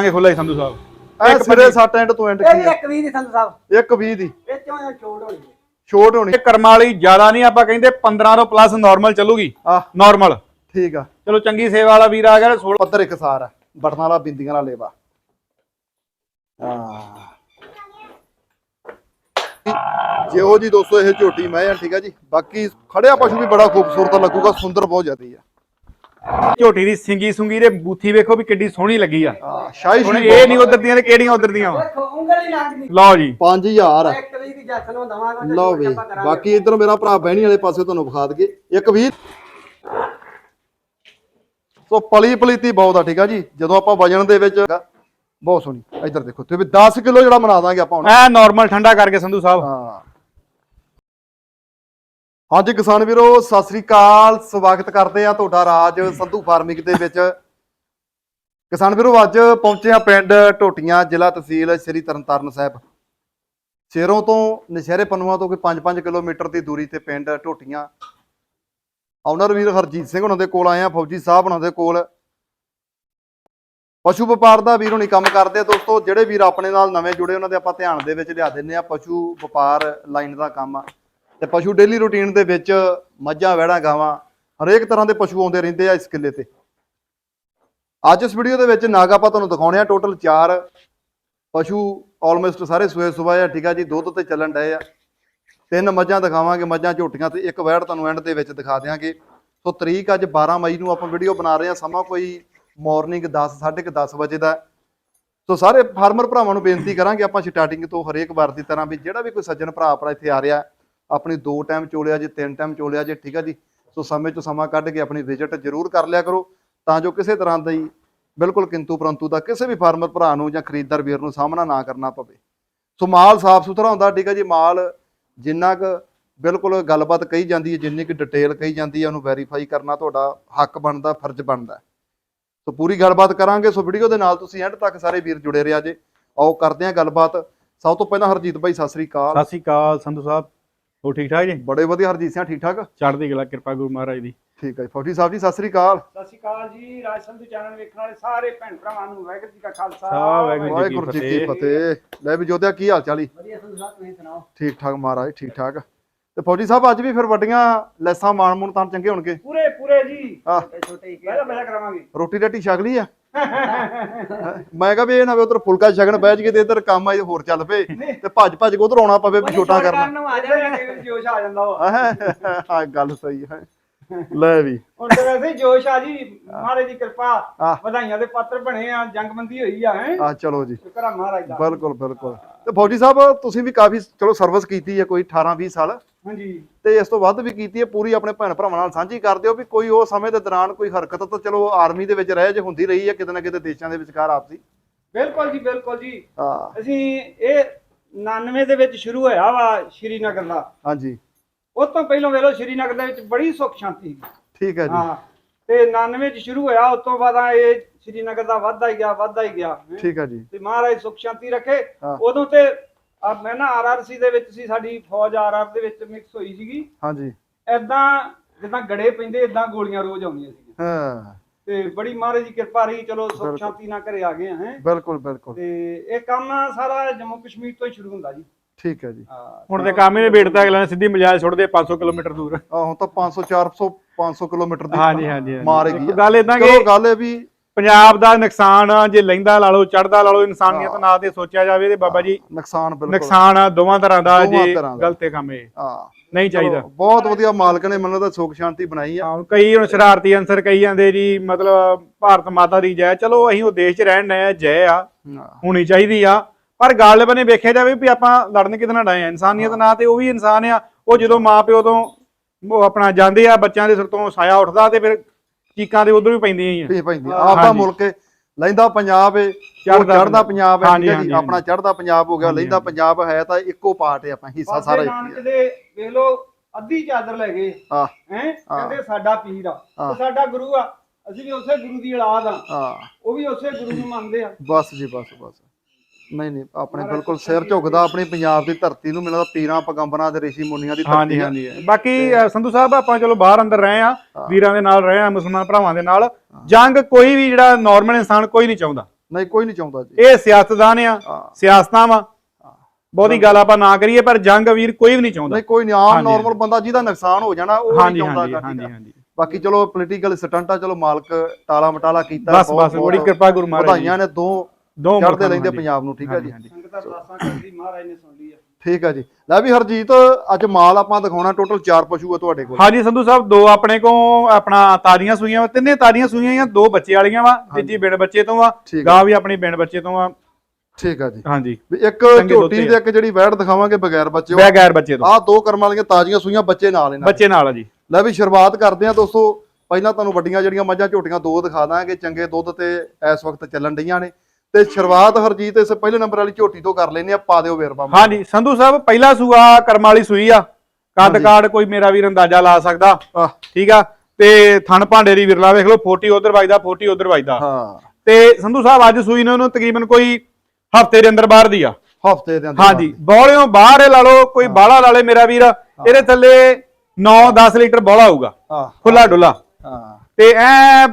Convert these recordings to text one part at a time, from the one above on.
ਆਂਗੇ ਖੁੱਲਾ ਹੀ ਸੰਧੂ ਸਾਹਿਬ। ਐ ਸਿਰੇ ਸੱਟ ਐਂਡ ਤੋਂ ਐਂਡ ਇਹ ਕੀ ਆ ਇੱਕ ਵੀਹ ਦੀ ਸੰਧੂ ਸਾਹਿਬ। ਇੱਕ 20 ਦੀ। ਇਹ ਚੋਂ ਇਹ ਛੋੜ ਹੋਣੀ ਹੈ। ਛੋਟ ਹੋਣੀ। ਇਹ ਕਰਮਾਂ ਵਾਲੀ ਜ਼ਿਆਦਾ ਨਹੀਂ ਆਪਾਂ ਕਹਿੰਦੇ 15 ਤੋਂ ਪਲੱਸ ਨਾਰਮਲ ਚੱਲੂਗੀ। ਆ। ਨਾਰਮਲ ਠੀਕ ਆ। ਚਲੋ ਚੰਗੀ ਸੇਵਾ ਵਾਲਾ ਵੀਰ ਆ ਗਿਆ 16 ਪੱਧਰ ਇੱਕ ਸਾਰ ਆ। ਬਟਨਾਂ ਵਾਲਾ ਬਿੰਦੀਆਂ ਵਾਲਾ ਲੇਵਾ। ਆ ਜਿਹੋ ਜੀ ਦੋਸਤੋ ਇਹ ਝੋਟੀ ਮੈਂ ਆ ਠੀਕ ਆ ਜੀ। ਬਾਕੀ ਖੜਿਆ ਪਸ਼ੂ ਵੀ ਬੜਾ ਖੂਬਸੂਰਤ ਲੱਗੂਗਾ ਸੁੰਦਰ ਬਹੁਤ ਜ਼ਿਆਦੀ ਆ। ਝੋਟੀ ਦੀ ਸਿੰਗੀ ਸੁੰਗੀ ਦੇ ਬੂਥੀ ਵੇਖੋ ਵੀ ਕਿੱਡੀ ਸੋਹਣੀ ਲੱਗੀ ਆ। ਸ਼ਾਹੀ ਹੁਣ ਸ਼ੀ ਇਹ ਨਹੀਂ ਉਧਰ ਦੀਆਂ ਤੇ ਕਿਹੜੀਆਂ ਉਧਰ ਦੀਆਂ ਵਾ? ਦੇਖੋ ਉਂਗਲ ਹੀ ਲੰਘਦੀ ਲਓ ਜੀ। 5000 ਆ ਇੱਕ ਵੀਹ ਦੀ ਜੱਥ ਨੂੰ ਦਵਾਂਗਾ ਤੇ ਲਓ ਵੀ। ਬਾਕੀ ਇਧਰ ਮੇਰਾ ਭਰਾ ਬਹਿਣੀ ਵਾਲੇ ਪਾਸੇ ਤੁਹਾਨੂੰ ਵਿਖਾ ਦਈਏ। ਇੱਕ ਵੀ ਸੋ ਪਲੀ ਪਲੀਤੀ ਬਹੁਤ ਆ ਠੀਕ ਆ ਜੀ? ਜਦੋਂ ਆਪਾਂ ਵਜਣ ਦੇ ਵਿੱਚ ਬਹੁਤ ਸੋਹਣੀ। ਇਧਰ ਦੇਖੋ ਤੇ ਵੀ 10 ਕਿਲੋ ਜਿਹੜਾ ਬਣਾ ਦਾਂਗੇ ਆਪਾਂ ਹੁਣ। ਐ ਨਾਰਮਲ ਠੰਡਾ ਕਰਕੇ ਸੰਧੂ ਸਾਹਿਬ। ਹਾਂ। ਹਾਂਜੀ ਕਿਸਾਨ ਵੀਰੋ, ਸਤਿ ਸ੍ਰੀ ਅਕਾਲ। ਸਵਾਗਤ ਕਰਦੇ ਆ ਤੁਹਾਡਾ ਰਾਜ ਸੰਧੂ ਫਾਰਮਿੰਗ ਦੇ ਵਿੱਚ। ਕਿਸਾਨ ਵੀਰੋ, ਅੱਜ ਪਹੁੰਚੇ ਆ ਪਿੰਡ ਟੋਟੀਆਂ ਜ਼ਿਲ੍ਹਾ ਤਹਿਸੀਲ ਸ੍ਰੀ ਤਰਨਤਾਰਨ ਸਾਹਿਬ। ਸ਼ੇਰੋਂ ਤੋਂ ਨਸ਼ਹਿਰੇ ਪਨੂਆ ਤੋਂ ਕੋਈ 5-5 ਕਿਲੋਮੀਟਰ ਦੀ ਦੂਰੀ ਤੇ ਪਿੰਡ ਟੋਟੀਆਂ ਆਨਰ ਵੀਰ ਹਰਜੀਤ ਸਿੰਘ ਉਹਨਾਂ ਦੇ ਕੋਲ ਆਏ ਆ ਫੌਜੀ ਸਾਹਿਬ ਉਹਨਾਂ ਦੇ ਕੋਲ। ਪਸ਼ੂ ਵਪਾਰ ਦਾ ਵੀਰ ਹੁਣੀ ਕੰਮ ਕਰਦੇ ਆ ਦੋਸਤੋ, ਜਿਹੜੇ ਵੀਰ ਆਪਣੇ ਨਾਲ ਨਵੇਂ ਜੁੜੇ, ਉਹਨਾਂ ਦੇ ਆਪਾਂ ਧਿਆਨ ਦੇ ਵਿੱਚ ਲਿਆ ਦਿੰਨੇ ਆ ਪਸ਼ੂ ਵਪਾਰ ਲਾਈਨ ਦਾ ਕੰਮ ਆ। ਤੇ ਪਸ਼ੂ ਡੇਲੀ ਰੁਟੀਨ ਦੇ ਵਿੱਚ ਮੱਝਾਂ, ਵਹਿੜਾਂ, ਗਾਵਾਂ, ਹਰੇਕ ਤਰ੍ਹਾਂ ਦੇ ਪਸ਼ੂ ਆਉਂਦੇ ਰਹਿੰਦੇ ਆ ਇਸ ਕਿੱਲੇ ਤੇ। ਅੱਜ ਇਸ ਵੀਡੀਓ ਦੇ ਵਿੱਚ ਨਾਗ ਆਪਾਂ ਤੁਹਾਨੂੰ ਦਿਖਾਉਣੇ ਆ ਟੋਟਲ 4 ਪਸ਼ੂ ਆਲਮੋਸਟ ਸਾਰੇ ਸੂਏ ਸੁਬਾਹ ਆ, ਠੀਕ ਆ ਜੀ, ਦੁੱਧ ਤੇ ਚੱਲਣ ਡਏ ਆ। ਤਿੰਨ ਮੱਝਾਂ ਦਿਖਾਵਾਂਗੇ, ਮੱਝਾਂ, ਝੋਟੀਆਂ ਤੇ ਇੱਕ ਵਹਿੜ ਤੁਹਾਨੂੰ ਐਂਡ ਦੇ ਵਿੱਚ ਦਿਖਾ ਦਿਆਂਗੇ। ਸੋ ਤਰੀਕ ਅੱਜ 12 ਮਈ ਨੂੰ ਆਪਾਂ ਵੀਡੀਓ ਬਣਾ ਰਹੇ ਆ, ਸਮਾਂ ਕੋਈ ਮਾਰਨਿੰਗ 10 10:30 10 ਵਜੇ ਦਾ। ਸੋ ਸਾਰੇ ਫਾਰਮਰ ਭਰਾਵਾਂ ਨੂੰ ਬੇਨਤੀ ਕਰਾਂਗੇ ਆਪਾਂ ਸਟਾਰਟਿੰਗ ਤੋਂ ਹਰੇਕ ਵਾਰ ਦੀ ਤਰ੍ਹਾਂ ਵੀ ਜਿਹੜਾ ਵੀ ਕੋਈ ਸੱਜਣ ਭਰਾ ਆਪਣਾ ਇੱਥੇ ਆ ਰਿਹਾ ਆਪਣੀ ਦੋ ਟਾਈਮ ਚੋਲਿਆ ਜੇ, ਤਿੰਨ ਟਾਈਮ ਚੋਲਿਆ ਜੇ, ਠੀਕ ਆ ਜੀ? ਸੋ ਸਮੇਂ ਤੋਂ ਸਮਾਂ ਕੱਢ ਕੇ ਆਪਣੀ ਵਿਜ਼ਿਟ ਜ਼ਰੂਰ ਕਰ ਲਿਆ ਕਰੋ। ਤਾਂ ਜੋ ਕਿਸੇ ਤਰ੍ਹਾਂ ਦਾ ਹੀ ਬਿਲਕੁਲ ਕਿੰਤੂ ਪਰੰਤੂ ਦਾ ਕਿਸੇ ਵੀ ਫਾਰਮਰ ਭਰਾ ਨੂੰ ਜਾਂ ਖਰੀਦਦਾਰ ਵੀਰ ਨੂੰ ਸਾਹਮਣਾ ਨਾ ਕਰਨਾ ਪਵੇ। ਸੋ ਮਾਲ ਸਾਫ਼ ਸੁਥਰਾ ਹੁੰਦਾ, ਠੀਕ ਆ ਜੀ? ਮਾਲ ਜਿੰਨਾ ਕੁ ਬਿਲਕੁਲ ਗੱਲਬਾਤ ਕਹੀ ਜਾਂਦੀ ਹੈ, ਜਿੰਨੀ ਕੁ ਡਿਟੇਲ ਕਹੀ ਜਾਂਦੀ ਹੈ, ਉਹਨੂੰ ਵੈਰੀਫਾਈ ਕਰਨਾ ਤੁਹਾਡਾ ਹੱਕ ਬਣਦਾ, ਫਰਜ਼ ਬਣਦਾ। ਸੋ ਪੂਰੀ ਗੱਲਬਾਤ ਕਰਾਂਗੇ, ਸੋ ਵੀਡੀਓ ਦੇ ਨਾਲ ਤੁਸੀਂ ਐਂਡ ਤੱਕ ਸਾਰੇ ਵੀਰ ਜੁੜੇ ਰਿਹਾ ਜੇ। ਆਓ ਕਰਦੇ ਹਾਂ ਗੱਲਬਾਤ। ਸਭ ਤੋਂ ਪਹਿਲਾਂ ਹਰਜੀਤ ਭਾਈ ਸਤਿ ਸ੍ਰੀ ਅਕਾਲ। ਸਤਿ ਸ਼੍ਰੀ ਅਕਾਲ, ਸੰਧੂ ਸਾਹਿਬ। ਹੋ ਠੀਕ ਠਾਕ ਜੀ? ਬੜੇ ਵਧੀਆ ਹਰਜੀਤ ਸਿੰਘ ਠੀਕ ਠਾਕ? ਚੜ੍ਹਦੀ ਕਲਾ ਕਿਰਪਾ ਗੁਰੂ ਮਹਾਰਾਜ ਦੀ। ਠੀਕ ਹੈ ਜੀ ਫੌਜੀ ਸਾਹਿਬ ਜੀ ਸਤਿ ਸ੍ਰੀ ਅਕਾਲ। ਸਤਿ ਸ਼੍ਰੀ ਅਕਾਲ ਜੀ ਰਾਜ ਸੰਧੂ ਚੈਨਲ ਵੇਖਣ ਵਾਲੇ ਸਾਰੇ ਭੈਣ ਭਰਾਵਾਂ ਨੂੰ ਵਾਹਿਗੁਰੂ ਜੀ ਕਾ ਖਾਲਸਾ। ਸਾਹਿਬ ਵਾਹਿਗੁਰੂ ਵਾਹਿਗੁਰੂ ਜੀ ਕੀ ਫਤਿਹ। ਲੈ ਵੀ ਜੋਧਿਆ ਕੀ ਹਾਲ ਚਾਲ ਜੀ? ਵਧੀਆ ਸੰਧੂ ਸਾਹਿਬ ਤੁਸੀਂ ਸੁਣਾਓ? ਠੀਕ ਠਾਕ ਮਹਾਰਾਜ ਠੀਕ ਠਾਕ। ਤੇ ਫੌਜੀ ਸਾਹਿਬ ਅੱਜ ਵੀ ਫਿਰ ਵੱਡੀਆਂ ਲੈਸਾਂ ਮਾਣ ਮੂਣ ਤਾਂ ਚੰਗੇ ਹੋਣਗੇ? ਪੂਰੇ ਪੂਰੇ ਜੀ। ਆ। ਛੋਟੇ ਛੋਟੇ ਹੀ। ਪਹਿਲਾਂ ਪਹਿਲਾਂ ਕਰਾਵਾਂਗੇ। ਰੋਟੀ ਰਾਟੀ ਛਕ ਲਈ ਆ? ਮੈਂ ਕਿਹਾ ਵੀ ਇਹ ਨਾ ਵੀ ਉਧਰ ਫੁਲਕਾ ਛਕਣ ਬਹਿ ਜਗੇ ਤੇ ਇੱਧਰ ਕੰਮ ਆ ਹੋਰ ਚੱਲ ਪਏ ਤੇ ਭੱਜ ਭੱਜ ਕੇ ਉਧਰ ਆਉਣਾ ਪਵੇ ਵੀ ਛੋਟਾ ਕਰਨਾ। ਨੂੰ ਆ ਜੋਸ਼ ਜਾਂਦਾ ਗੱਲ ਸਹੀ ਹੈ। ਲੈ ਵੀ। ਹੁਣ ਤਾਂ ਵੈਸੇ ਜੋਸ਼ ਆ ਜੀ ਮਹਾਰਾਜ ਦੀ ਕਿਰਪਾ। ਵਧਾਈਆਂ ਦੇ ਪਾਤਰ ਬਣੇ ਆ ਜੰਗਬੰਦੀ ਹੋਈ ਆ ਹੈ। ਆ ਚਲੋ ਜੀ। ਸ਼ੁਕਰ ਆ ਮਹਾਰਾਜ ਦਾ। ਬਿਲਕੁਲ ਬਿਲਕੁਲ। ਤੇ ਫੌਜੀ ਸਾਹਿਬ ਤੁਸੀਂ ਵੀ ਕਾਫੀ ਚਲੋ ਸਰਵਿਸ ਕੀਤੀ ਹੈ ਕੋਈ 18 20 ਸਾਲ। ਹਾਂਜੀ। ਤੇ ਇਸ ਤੋਂ ਵੱਧ ਵੀ ਕੀਤੀ ਹੈ ਪੂਰੀ ਆਪਣੇ ਭੈਣ ਭਰਾਵਾਂ ਨਾਲ ਸਾਂਝੀ ਕਰਦੇ ਹੋ ਵੀ ਕੋਈ ਉਹ ਸਮੇਂ ਦੇ ਦੌਰਾਨ ਕੋਈ ਹਰਕਤ ਤਾਂ ਚਲੋ ਆਰਮੀ ਦੇ ਵਿੱਚ ਰਹਿ ਜੇ ਹੁੰਦੀ ਰਹੀ ਹੈ ਕਿਤੇ ਨਾ ਕਿਤੇ ਦੇਸ਼ਾਂ ਦੇ ਵਿਚਕਾਰ ਆਪਸੀ। ਬਿਲਕੁਲ ਜੀ ਬਿਲਕੁਲ ਜੀ। ਹਾਂ। ਅਸੀਂ ਇਹ 99 ਦੇ ਵਿੱਚ ਸ਼ੁਰੂ ਹੋਇਆ ਵਾ ਸ਼੍ਰੀਨਗਰ ਦਾ। ਹਾਂਜੀ। ਉਸ ਤੋਂ ਪਹਿਲਾਂ ਵੇਲੋ ਸ਼੍ਰੀਨਗਰ ਦੇ ਵਿੱਚ ਬੜੀ ਸੁੱਖ ਸ਼ਾਂਤੀ ਸੀ। ਠੀਕ ਹੈ ਜੀ। ਹਾਂ। ਤੇ 99 ਚ ਸ਼ੁਰੂ ਹੋਇਆ ਉਸ ਤੋਂ ਬਾਅਦ ਆ ਇਹ ਸ਼੍ਰੀਨਗਰ ਦਾ ਵੱਧਦਾ ਹੀ ਗਿਆ ਵੱਧਦਾ ਹੀ ਗਿਆ। ਹੈਂ। ਠੀਕ ਹੈ ਜੀ। ਤੇ ਮਹਾਰਾਜ ਸੁਖ ਸ਼ਾਂਤੀ ਰੱਖੇ। ਹਾਂ। ਉਦੋਂ ਤੇ ਆ ਮੈਂ ਨਾ ਆਰਆਰਸੀ ਦੇ ਵਿੱਚ ਸੀ ਸਾਡੀ ਫੌਜ ਆਰਆਰ ਦੇ ਵਿੱਚ ਮਿਕਸ ਹੋਈ ਸੀਗੀ। ਹਾਂਜੀ ਐਦਾਂ ਜਿੱਦਾਂ ਗੜੇ ਪੈਂਦੇ ਇਦਾਂ ਗੋਲੀਆਂ ਰੋਜ਼ ਆਉਂਦੀਆਂ ਸੀ ਹਾਂ। ਤੇ ਬੜੀ ਮਹਾਰਾਜ ਦੀ ਕਿਰਪਾ ਰਹੀ ਚਲੋ ਬਿਲਕੁਲ। ਸੁਖ ਸ਼ਾਂਤੀ ਨਾਲ ਘਰੇ ਆ ਗਏ ਹੈ। ਬਿਲਕੁਲ ਬਿਲਕੁਲ। ਤੇ ਇਹ ਕੰਮ ਸਾਰਾ ਜੰਮੂ ਕਸ਼ਮੀਰ ਤੋਂ ਹੀ ਸ਼ੁਰੂ ਹੁੰਦਾ ਜੀ। ਠੀਕ ਹੈ ਜੀ। ਹੁਣ ਤੇ ਕੰਮ ਹੀ ਨੇ ਬੇੜਤਾ ਅਗਲਾ ਨੇ ਸਿੱਧੀ ਮਜਾਜ ਛੁੱਟਦੇ 500 ਕਿਲੋਮੀਟਰ ਦੂਰ। ਆ ਹੁਣ ਤਾਂ 500 400 500 ਕਿਲੋਮੀਟਰ ਦੀ ਹਾਂਜੀ ਹਾਂਜੀ। ਮਾਰ ਇੱਕ ਗਈ ਗੱਲ ਏਦਾਂ ਕਿ ਚਲੋ ਗੱਲ ਇਹ ਵੀ ਪੰਜਾਬ ਦਾ ਨੁਕਸਾਨ ਆ, ਜੇ ਲੈਂਦਾ ਲਾ ਲਓ ਚੜਦਾ ਲਾ ਲਓ ਇਨਸਾਨੀਅਤ ਨਾਲ ਤੇ ਸੋਚਿਆ ਜਾਵੇ ਤੇ ਬਾਬਾ ਜੀ ਨੁਕਸਾਨ ਬਿਲਕੁਲ। ਨੁਕਸਾਨ ਆ ਦੋਵਾਂ ਤਰ੍ਹਾਂ ਦਾ ਜੇ। ਗਲਤ ਕੰਮ ਇਹ। ਹਾਂ। ਨਹੀਂ ਚਾਹੀਦਾ। ਬਹੁਤ ਵਧੀਆ ਮਾਲਕ ਨੇ ਮੈਨੂੰ ਤਾਂ ਸੁਖ ਸ਼ਾਂਤੀ ਬਣਾਈ ਆ। ਹਾਂ, ਕਈ ਹੁਣ ਸ਼ਰਾਰਤੀ ਅੰਸਰ ਕਹੀ ਜਾਂਦੇ ਜੀ ਮਤਲਬ ਭਾਰਤ ਮਾਤਾ ਦੀ ਜੈ। ਚਲੋ ਅਸੀਂ ਉਹ ਦੇਸ਼ 'ਚ ਰਹਿਣ ਆ ਜੈ ਆ ਹੋਣੀ ਚਾਹੀਦੀ ਆ। ਪਰ ਗੱਲ ਬਨੇ ਵੇਖਿਆ ਜਾਵੇ ਵੀ ਆਪਾਂ ਲੜਨ ਕਿਹਦੇ ਨਾਲ ਡਏ ਆ? ਇਨਸਾਨੀਅਤ ਨਾਲ ਤੇ ਉਹ ਵੀ ਇਨਸਾਨ ਆ ਉਹ ਜਦੋਂ ਮਾਪਿਓ ਤੋਂ ਉਹ ਆਪਣਾ ਜਾਂਦੇ ਆ ਬੱਚਿਆਂ ਦੇ ਸਿਰ ਤੋਂ ਸਾਇਆ ਉੱਠਦਾ ਤੇ ਫਿਰ ਚੀਕਾਂ ਦੇ ਉਧਰ ਵੀ ਪੈਂਦੀਆਂ ਹੀ ਆ। ਵੀ ਪੈਂਦੀ ਆਪ ਦਾ ਹਾਂਜੀ। ਮੁਲਕ ਲੈਂਦਾ ਪੰਜਾਬ ਏ ਚੜਦਾ ਪੰਜਾਬ। ਹੈ ਜੀ? ਆਪਣਾ ਚੜਦਾ ਪੰਜਾਬ ਹੋ ਗਿਆ ਲੈਂਦਾ। ਪੰਜਾਬ ਹੈ ਤਾਂ ਇੱਕੋ ਪਾਰਟ ਹੈ ਆਪਾਂ ਹਿੱਸਾ ਸਾਰਾ ਇੱਕ ਦੇ ਵੇਖ ਲਓ ਅੱਧੀ ਚਾਦਰ ਲੈ ਗਏ। ਹੈ। ਹਾਂ। ਕਹਿੰਦੇ ਸਾਡਾ ਪੀਰ ਆ। ਸਾਡਾ ਗੁਰੂ ਆ। ਅਸੀਂ ਵੀ ਉਸੇ ਗੁਰੂ ਦੀ ਔਲਾਦ ਆ। ਹਾਂ। ਉਹ ਵੀ ਉਸੇ ਗੁਰੂ ਨੂੰ ਮੰਨਦੇ ਆ। ਬਸ ਜੀ ਬਸ ਬਸ। ਨਹੀਂ ਨਹੀਂ ਆਪਣੇ ਬਿਲਕੁਲ ਸਿਰ ਝੁਕਦਾ ਆਪਣੀ ਪੰਜਾਬ ਦੀ ਧਰਤੀ ਨੂੰ ਮਿਲਦਾ ਪੀਰਾਂ ਪਗੰਬਰਾਂ ਦੇ ਰਿਸ਼ੀ ਮੁਨੀਆਂ ਦੀ ਹਾਂਜੀ ਧਰਤੀ ਆ ਹਾਂਜੀ। ਬਾਕੀ ਸੰਧੂ ਸਾਹਿਬ ਆਪਾਂ ਚਲੋ ਬਾਹਰ ਅੰਦਰ ਰਹੇ ਆ ਵੀਰਾਂ ਦੇ ਨਾਲ ਰਹੇ ਆ ਮੁਸਲਮਾਨ ਭਰਾਵਾਂ ਦੇ ਨਾਲ। ਜੰਗ ਕੋਈ ਵੀ ਜਿਹੜਾ ਨਾਰਮਲ ਇਨਸਾਨ ਕੋਈ ਨਹੀਂ ਚਾਹੁੰਦਾ। ਨਹੀਂ ਕੋਈ ਨਹੀਂ ਚਾਹੁੰਦਾ ਜੀ। ਇਹ ਸਿਆਸਤਦਾਨ ਆ। ਸਿਆਸਤਾਂ ਵਾ ਬਹੁਤੀ ਗੱਲ ਆਪਾਂ ਨਾ ਕਰੀਏ ਪਰ ਜੰਗ ਵੀਰ ਕੋਈ ਵੀ ਨਹੀਂ ਚਾਹੁੰਦਾ। ਨਹੀਂ ਕੋਈ ਨਹੀਂ ਆਮ ਹਾਂਜੀ, ਨਾਰਮਲ ਬੰਦਾ ਜਿਹਦਾ ਨੁਕਸਾਨ ਹੋ ਜਾਣਾ ਉਹ ਨਹੀਂ ਹਾਂਜੀ ਚਾਹੁੰਦਾ ਹਾਂਜੀ ਹਾਂਜੀ। ਹਾਂਜੀ। ਬਾਕੀ ਚਲੋ ਪੋਲੀਟੀਕਲ ਸਟੰਟ ਆ ਚਲੋ ਮਾਲਕ ਟਾਲਾ ਮਟਾਲਾ ਕੀਤਾ ਬਸ ਬਸ ਬੜੀ ਕਿਰਪਾ ਗੁਰੂ ਮਹਾਰਾਜ ਵਧਾਈਆਂ ਨੇ ਦੋ ਦੋ ਚੜਦੇ ਨੂੰ, ਲੈਂਦੇ ਹਾਂਜੀ। ਪੰਜਾਬ ਨੂੰ ਠੀਕ ਹੈ ਜੀ। ਸੰਗਤਾਂ ਦਾਸਾਂ ਕਰਦੀ ਮਹਾਰਾਜ ਨੇ ਸੁਣ ਲਈ ਆ। ਠੀਕ ਹੈ ਜੀ। ਲੈ ਵੀ ਹਰਜੀਤ ਅੱਜ ਮਾਲ ਆਪਾਂ ਦਿਖਾਉਣਾ ਟੋਟਲ 4 ਪਸ਼ੂ ਆ ਤੁਹਾਡੇ ਕੋਲ। ਹਾਂਜੀ ਸੰਧੂ ਸਾਹਿਬ ਦੋ ਆਪਣੇ ਕੋ ਆਪਣਾ ਤਾਰੀਆਂ ਸੂਈਆਂ ਵਾ ਤਿੰਨੇ ਤਾਰੀਆਂ ਸੂਈਆਂ ਆ ਦੋ ਬੱਚੇ ਵਾਲੀਆਂ ਵਾ ਤੀਜੀ ਬਿਨ ਬੱਚੇ ਤੋਂ ਠੀਕ ਗਾਂ ਵੀ ਆਪਣੀ ਬਿਨ ਬੱਚੇ ਤੋਂ ਆ। ਠੀਕ ਹੈ ਜੀ। ਹਾਂਜੀ। ਵੀ ਇੱਕ ਝੋਟੀ ਤੇ ਇੱਕ ਜਿਹੜੀ ਵੈੜ ਦਿਖਾਵਾਂਗੇ ਬਗੈਰ ਬੱਚੇ ਬੈ ਗੈਰ ਬੱਚੇ ਤੋਂ। ਆਹ ਦੋ ਕਰਮਾਂ ਵਾਲੀਆਂ ਤਾਜ਼ੀਆਂ ਸੂਈਆਂ ਬੱਚੇ ਨਾਲ ਇਹਨਾਂ। ਬੱਚੇ ਨਾਲ ਆ ਜੀ। ਲੈ ਵੀ ਸ਼ੁਰੂਆਤ ਕਰਦੇ ਆ ਦੋਸਤੋ। ਪਹਿਲਾਂ ਤੁਹਾਨੂੰ ਵੱਡੀਆਂ ਜਿਹੜੀਆਂ ਮੱਝਾਂ ਝੋਟੀਆਂ ਦੋ ਦਿਖਾ ਦਾਂਗੇ ਚੰਗੇ ਦੁੱਧ ਤੇ ਇਸ ਵਕਤ ਚੱਲਣ ਡੀਆਂ ਨੇ। ਤੇ ਸ਼ੁਰੂਆਤ ਹਰਜੀਤ ਇਸ ਪਹਿਲੇ ਨੰਬਰ ਵਾਲੀ ਝੋਟੀ ਤੋਂ ਕਰ ਲੈਨੇ ਆ ਪਾ ਦਿਓ ਵੇਰਵਾ ਹਾਂਜੀ ਸੰਧੂ ਸਾਹਿਬ ਪਹਿਲਾ ਸੂਆ ਕਰਮ ਵਾਲੀ ਸੂਈ ਆ। ਕੱਦ। ਕਾੜ ਕੋਈ ਮੇਰਾ ਵੀਰ ਅੰਦਾਜ਼ਾ ਲਾ ਸਕਦਾ। ਠੀਕ ਆ? ਤੇ ਥਣ ਭਾਂਡੇ ਦੀ ਵਿਰਲਾ ਵੇਖ ਲਓ 40 ਉਧਰ ਵੱਜਦਾ 40 ਉਧਰ ਵੱਜਦਾ। ਹਾਂ। ਤੇ ਸੰਧੂ ਸਾਹਿਬ ਅੱਜ ਸੂਈ ਨੇ ਉਹਨੂੰ ਤਕਰੀਬਨ ਕੋਈ ਹਫ਼ਤੇ ਦੇ ਅੰਦਰ ਬਾਹਰ ਦੀ ਆ ਹਫ਼ਤੇ ਦੇ ਅੰਦਰ ਹਾਂਜੀ ਬੌਲਿਓ ਬਾਹਰ ਲਾ ਲਓ ਕੋਈ ਬਾਹਲਾ ਲਾ ਲੇ ਮੇਰਾ ਵੀਰ। ਇਹਦੇ ਥੱਲੇ 9-10 ਲੀਟਰ ਬੌਲਾ ਹੋਊਗਾ। ਹਾਂ। ਖੁੱਲਾ ਡੁੱਲਾ ਹਾਂ। ਤੇ ਐ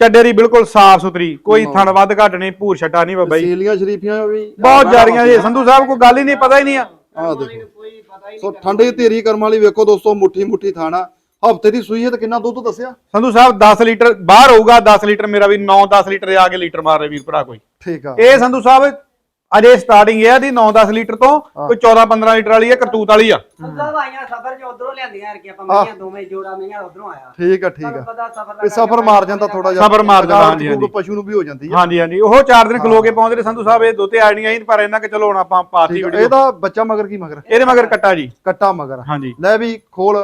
ਚੱਡੇ ਦੀ ਬਿਲਕੁਲ ਸਾਫ਼ ਸੁਥਰੀ ਕੋਈ ਥਣ ਵੱਧ ਘੱਟ ਨਹੀਂ ਭੂਰ ਛੱਟਾ ਨਹੀਂ ਬਾਬਾ ਜੀ। ਸੀਲੀਆਂ ਸ਼ਰੀਫੀਆਂ ਵੀ ਬਹੁਤ ਜਾਰੀਆਂ ਜੀ। ਸੰਧੂ ਸਾਹਿਬ ਕੋਈ ਗੱਲ ਹੀ ਨਹੀਂ ਪਤਾ ਹੀ ਨਹੀਂ ਆ। ਆਹ ਦੇਖੋ। ਸੋ ਠੰਡੀ ਧੀਰੀ ਕਰਮ ਵਾਲੀ ਵੇਖੋ ਦੋਸਤੋ ਮੁੱਠੀ ਮੁੱਠੀ ਥਾਣਾ। ਹਫ਼ਤੇ ਦੀ ਸੂਈ ਹੈ ਤੇ ਕਿੰਨਾ ਦੁੱਧ ਦੱਸਿਆ? ਸੰਧੂ ਸਾਹਿਬ 10 ਲੀਟਰ ਬਾਹਰ ਹੋਊਗਾ 10 ਲੀਟਰ ਮੇਰਾ ਵੀ 9-10 ਲੀਟਰ ਆ ਕੇ ਲੀਟਰ ਮਾਰ ਰਹੇ ਵੀਰ ਭਰਾ ਕੋਈ। ਠੀਕ ਆ। ਇਹ ਸੰਧੂ ਸਾਹਿਬ ਅਜੇ ਸਟਾਰਟਿੰਗ ਹੈ ਦੀ 9-10 ਲੀਟਰ ਤੋਂ ਕੋਈ 14-15 ਲੀਟਰ ਵਾਲੀ ਹੈ ਕਰਤੂਤ ਵਾਲੀ ਆ। ਅੱਲਾ ਭਾਈਆਂ ਸਫਰ ਚ ਉਧਰੋਂ ਲਿਆਂਦੀਆਂ ਯਾਰ ਕਿ ਆਪਾਂ ਮਈਆਂ ਦੋਵੇਂ ਜੋੜਾ ਮਈਆਂ ਉਧਰੋਂ ਆਇਆ। ਠੀਕ ਆ ਠੀਕ ਆ। ਇਹ ਸਫਰ ਮਾਰ ਜਾਂਦਾ ਥੋੜਾ ਜਿਹਾ। ਸਫ਼ਰ ਮਾਰ ਜਾਂਦਾ, ਥਕਾਵਟ ਹਾਂਜੀ, ਹਾਂਜੀ। ਪਸ਼ੂ ਨੂੰ ਵੀ ਹੋ ਜਾਂਦੀ ਹੈ ਹਾਂਜੀ ਹਾਂਜੀ ਉਹ ਚਾਰ ਦਿਨ ਖਲੋ ਕੇ ਪਾਉਂਦੇ ਨੇ ਸੰਧੂ ਸਾਹਿਬ ਇਹ ਦੋਤੇ ਆੜੀਆਂ ਸੀ ਪਰ ਇਹਨਾਂ ਕਿ ਚਲੋ ਹੁਣ ਆਪਾਂ ਪਾਤੀ ਠੀਕ ਆ, ਵੀਡੀਓ ਇਹਦਾ ਬੱਚਾ ਮਗਰ ਕੀ ਮਗਰ? ਇਹਦੇ ਮਗਰ ਕੱਟਾ ਜੀ। ਕੱਟਾ ਮਗਰ। ਹਾਂਜੀ। ਲੈ ਵੀ ਖੋਲ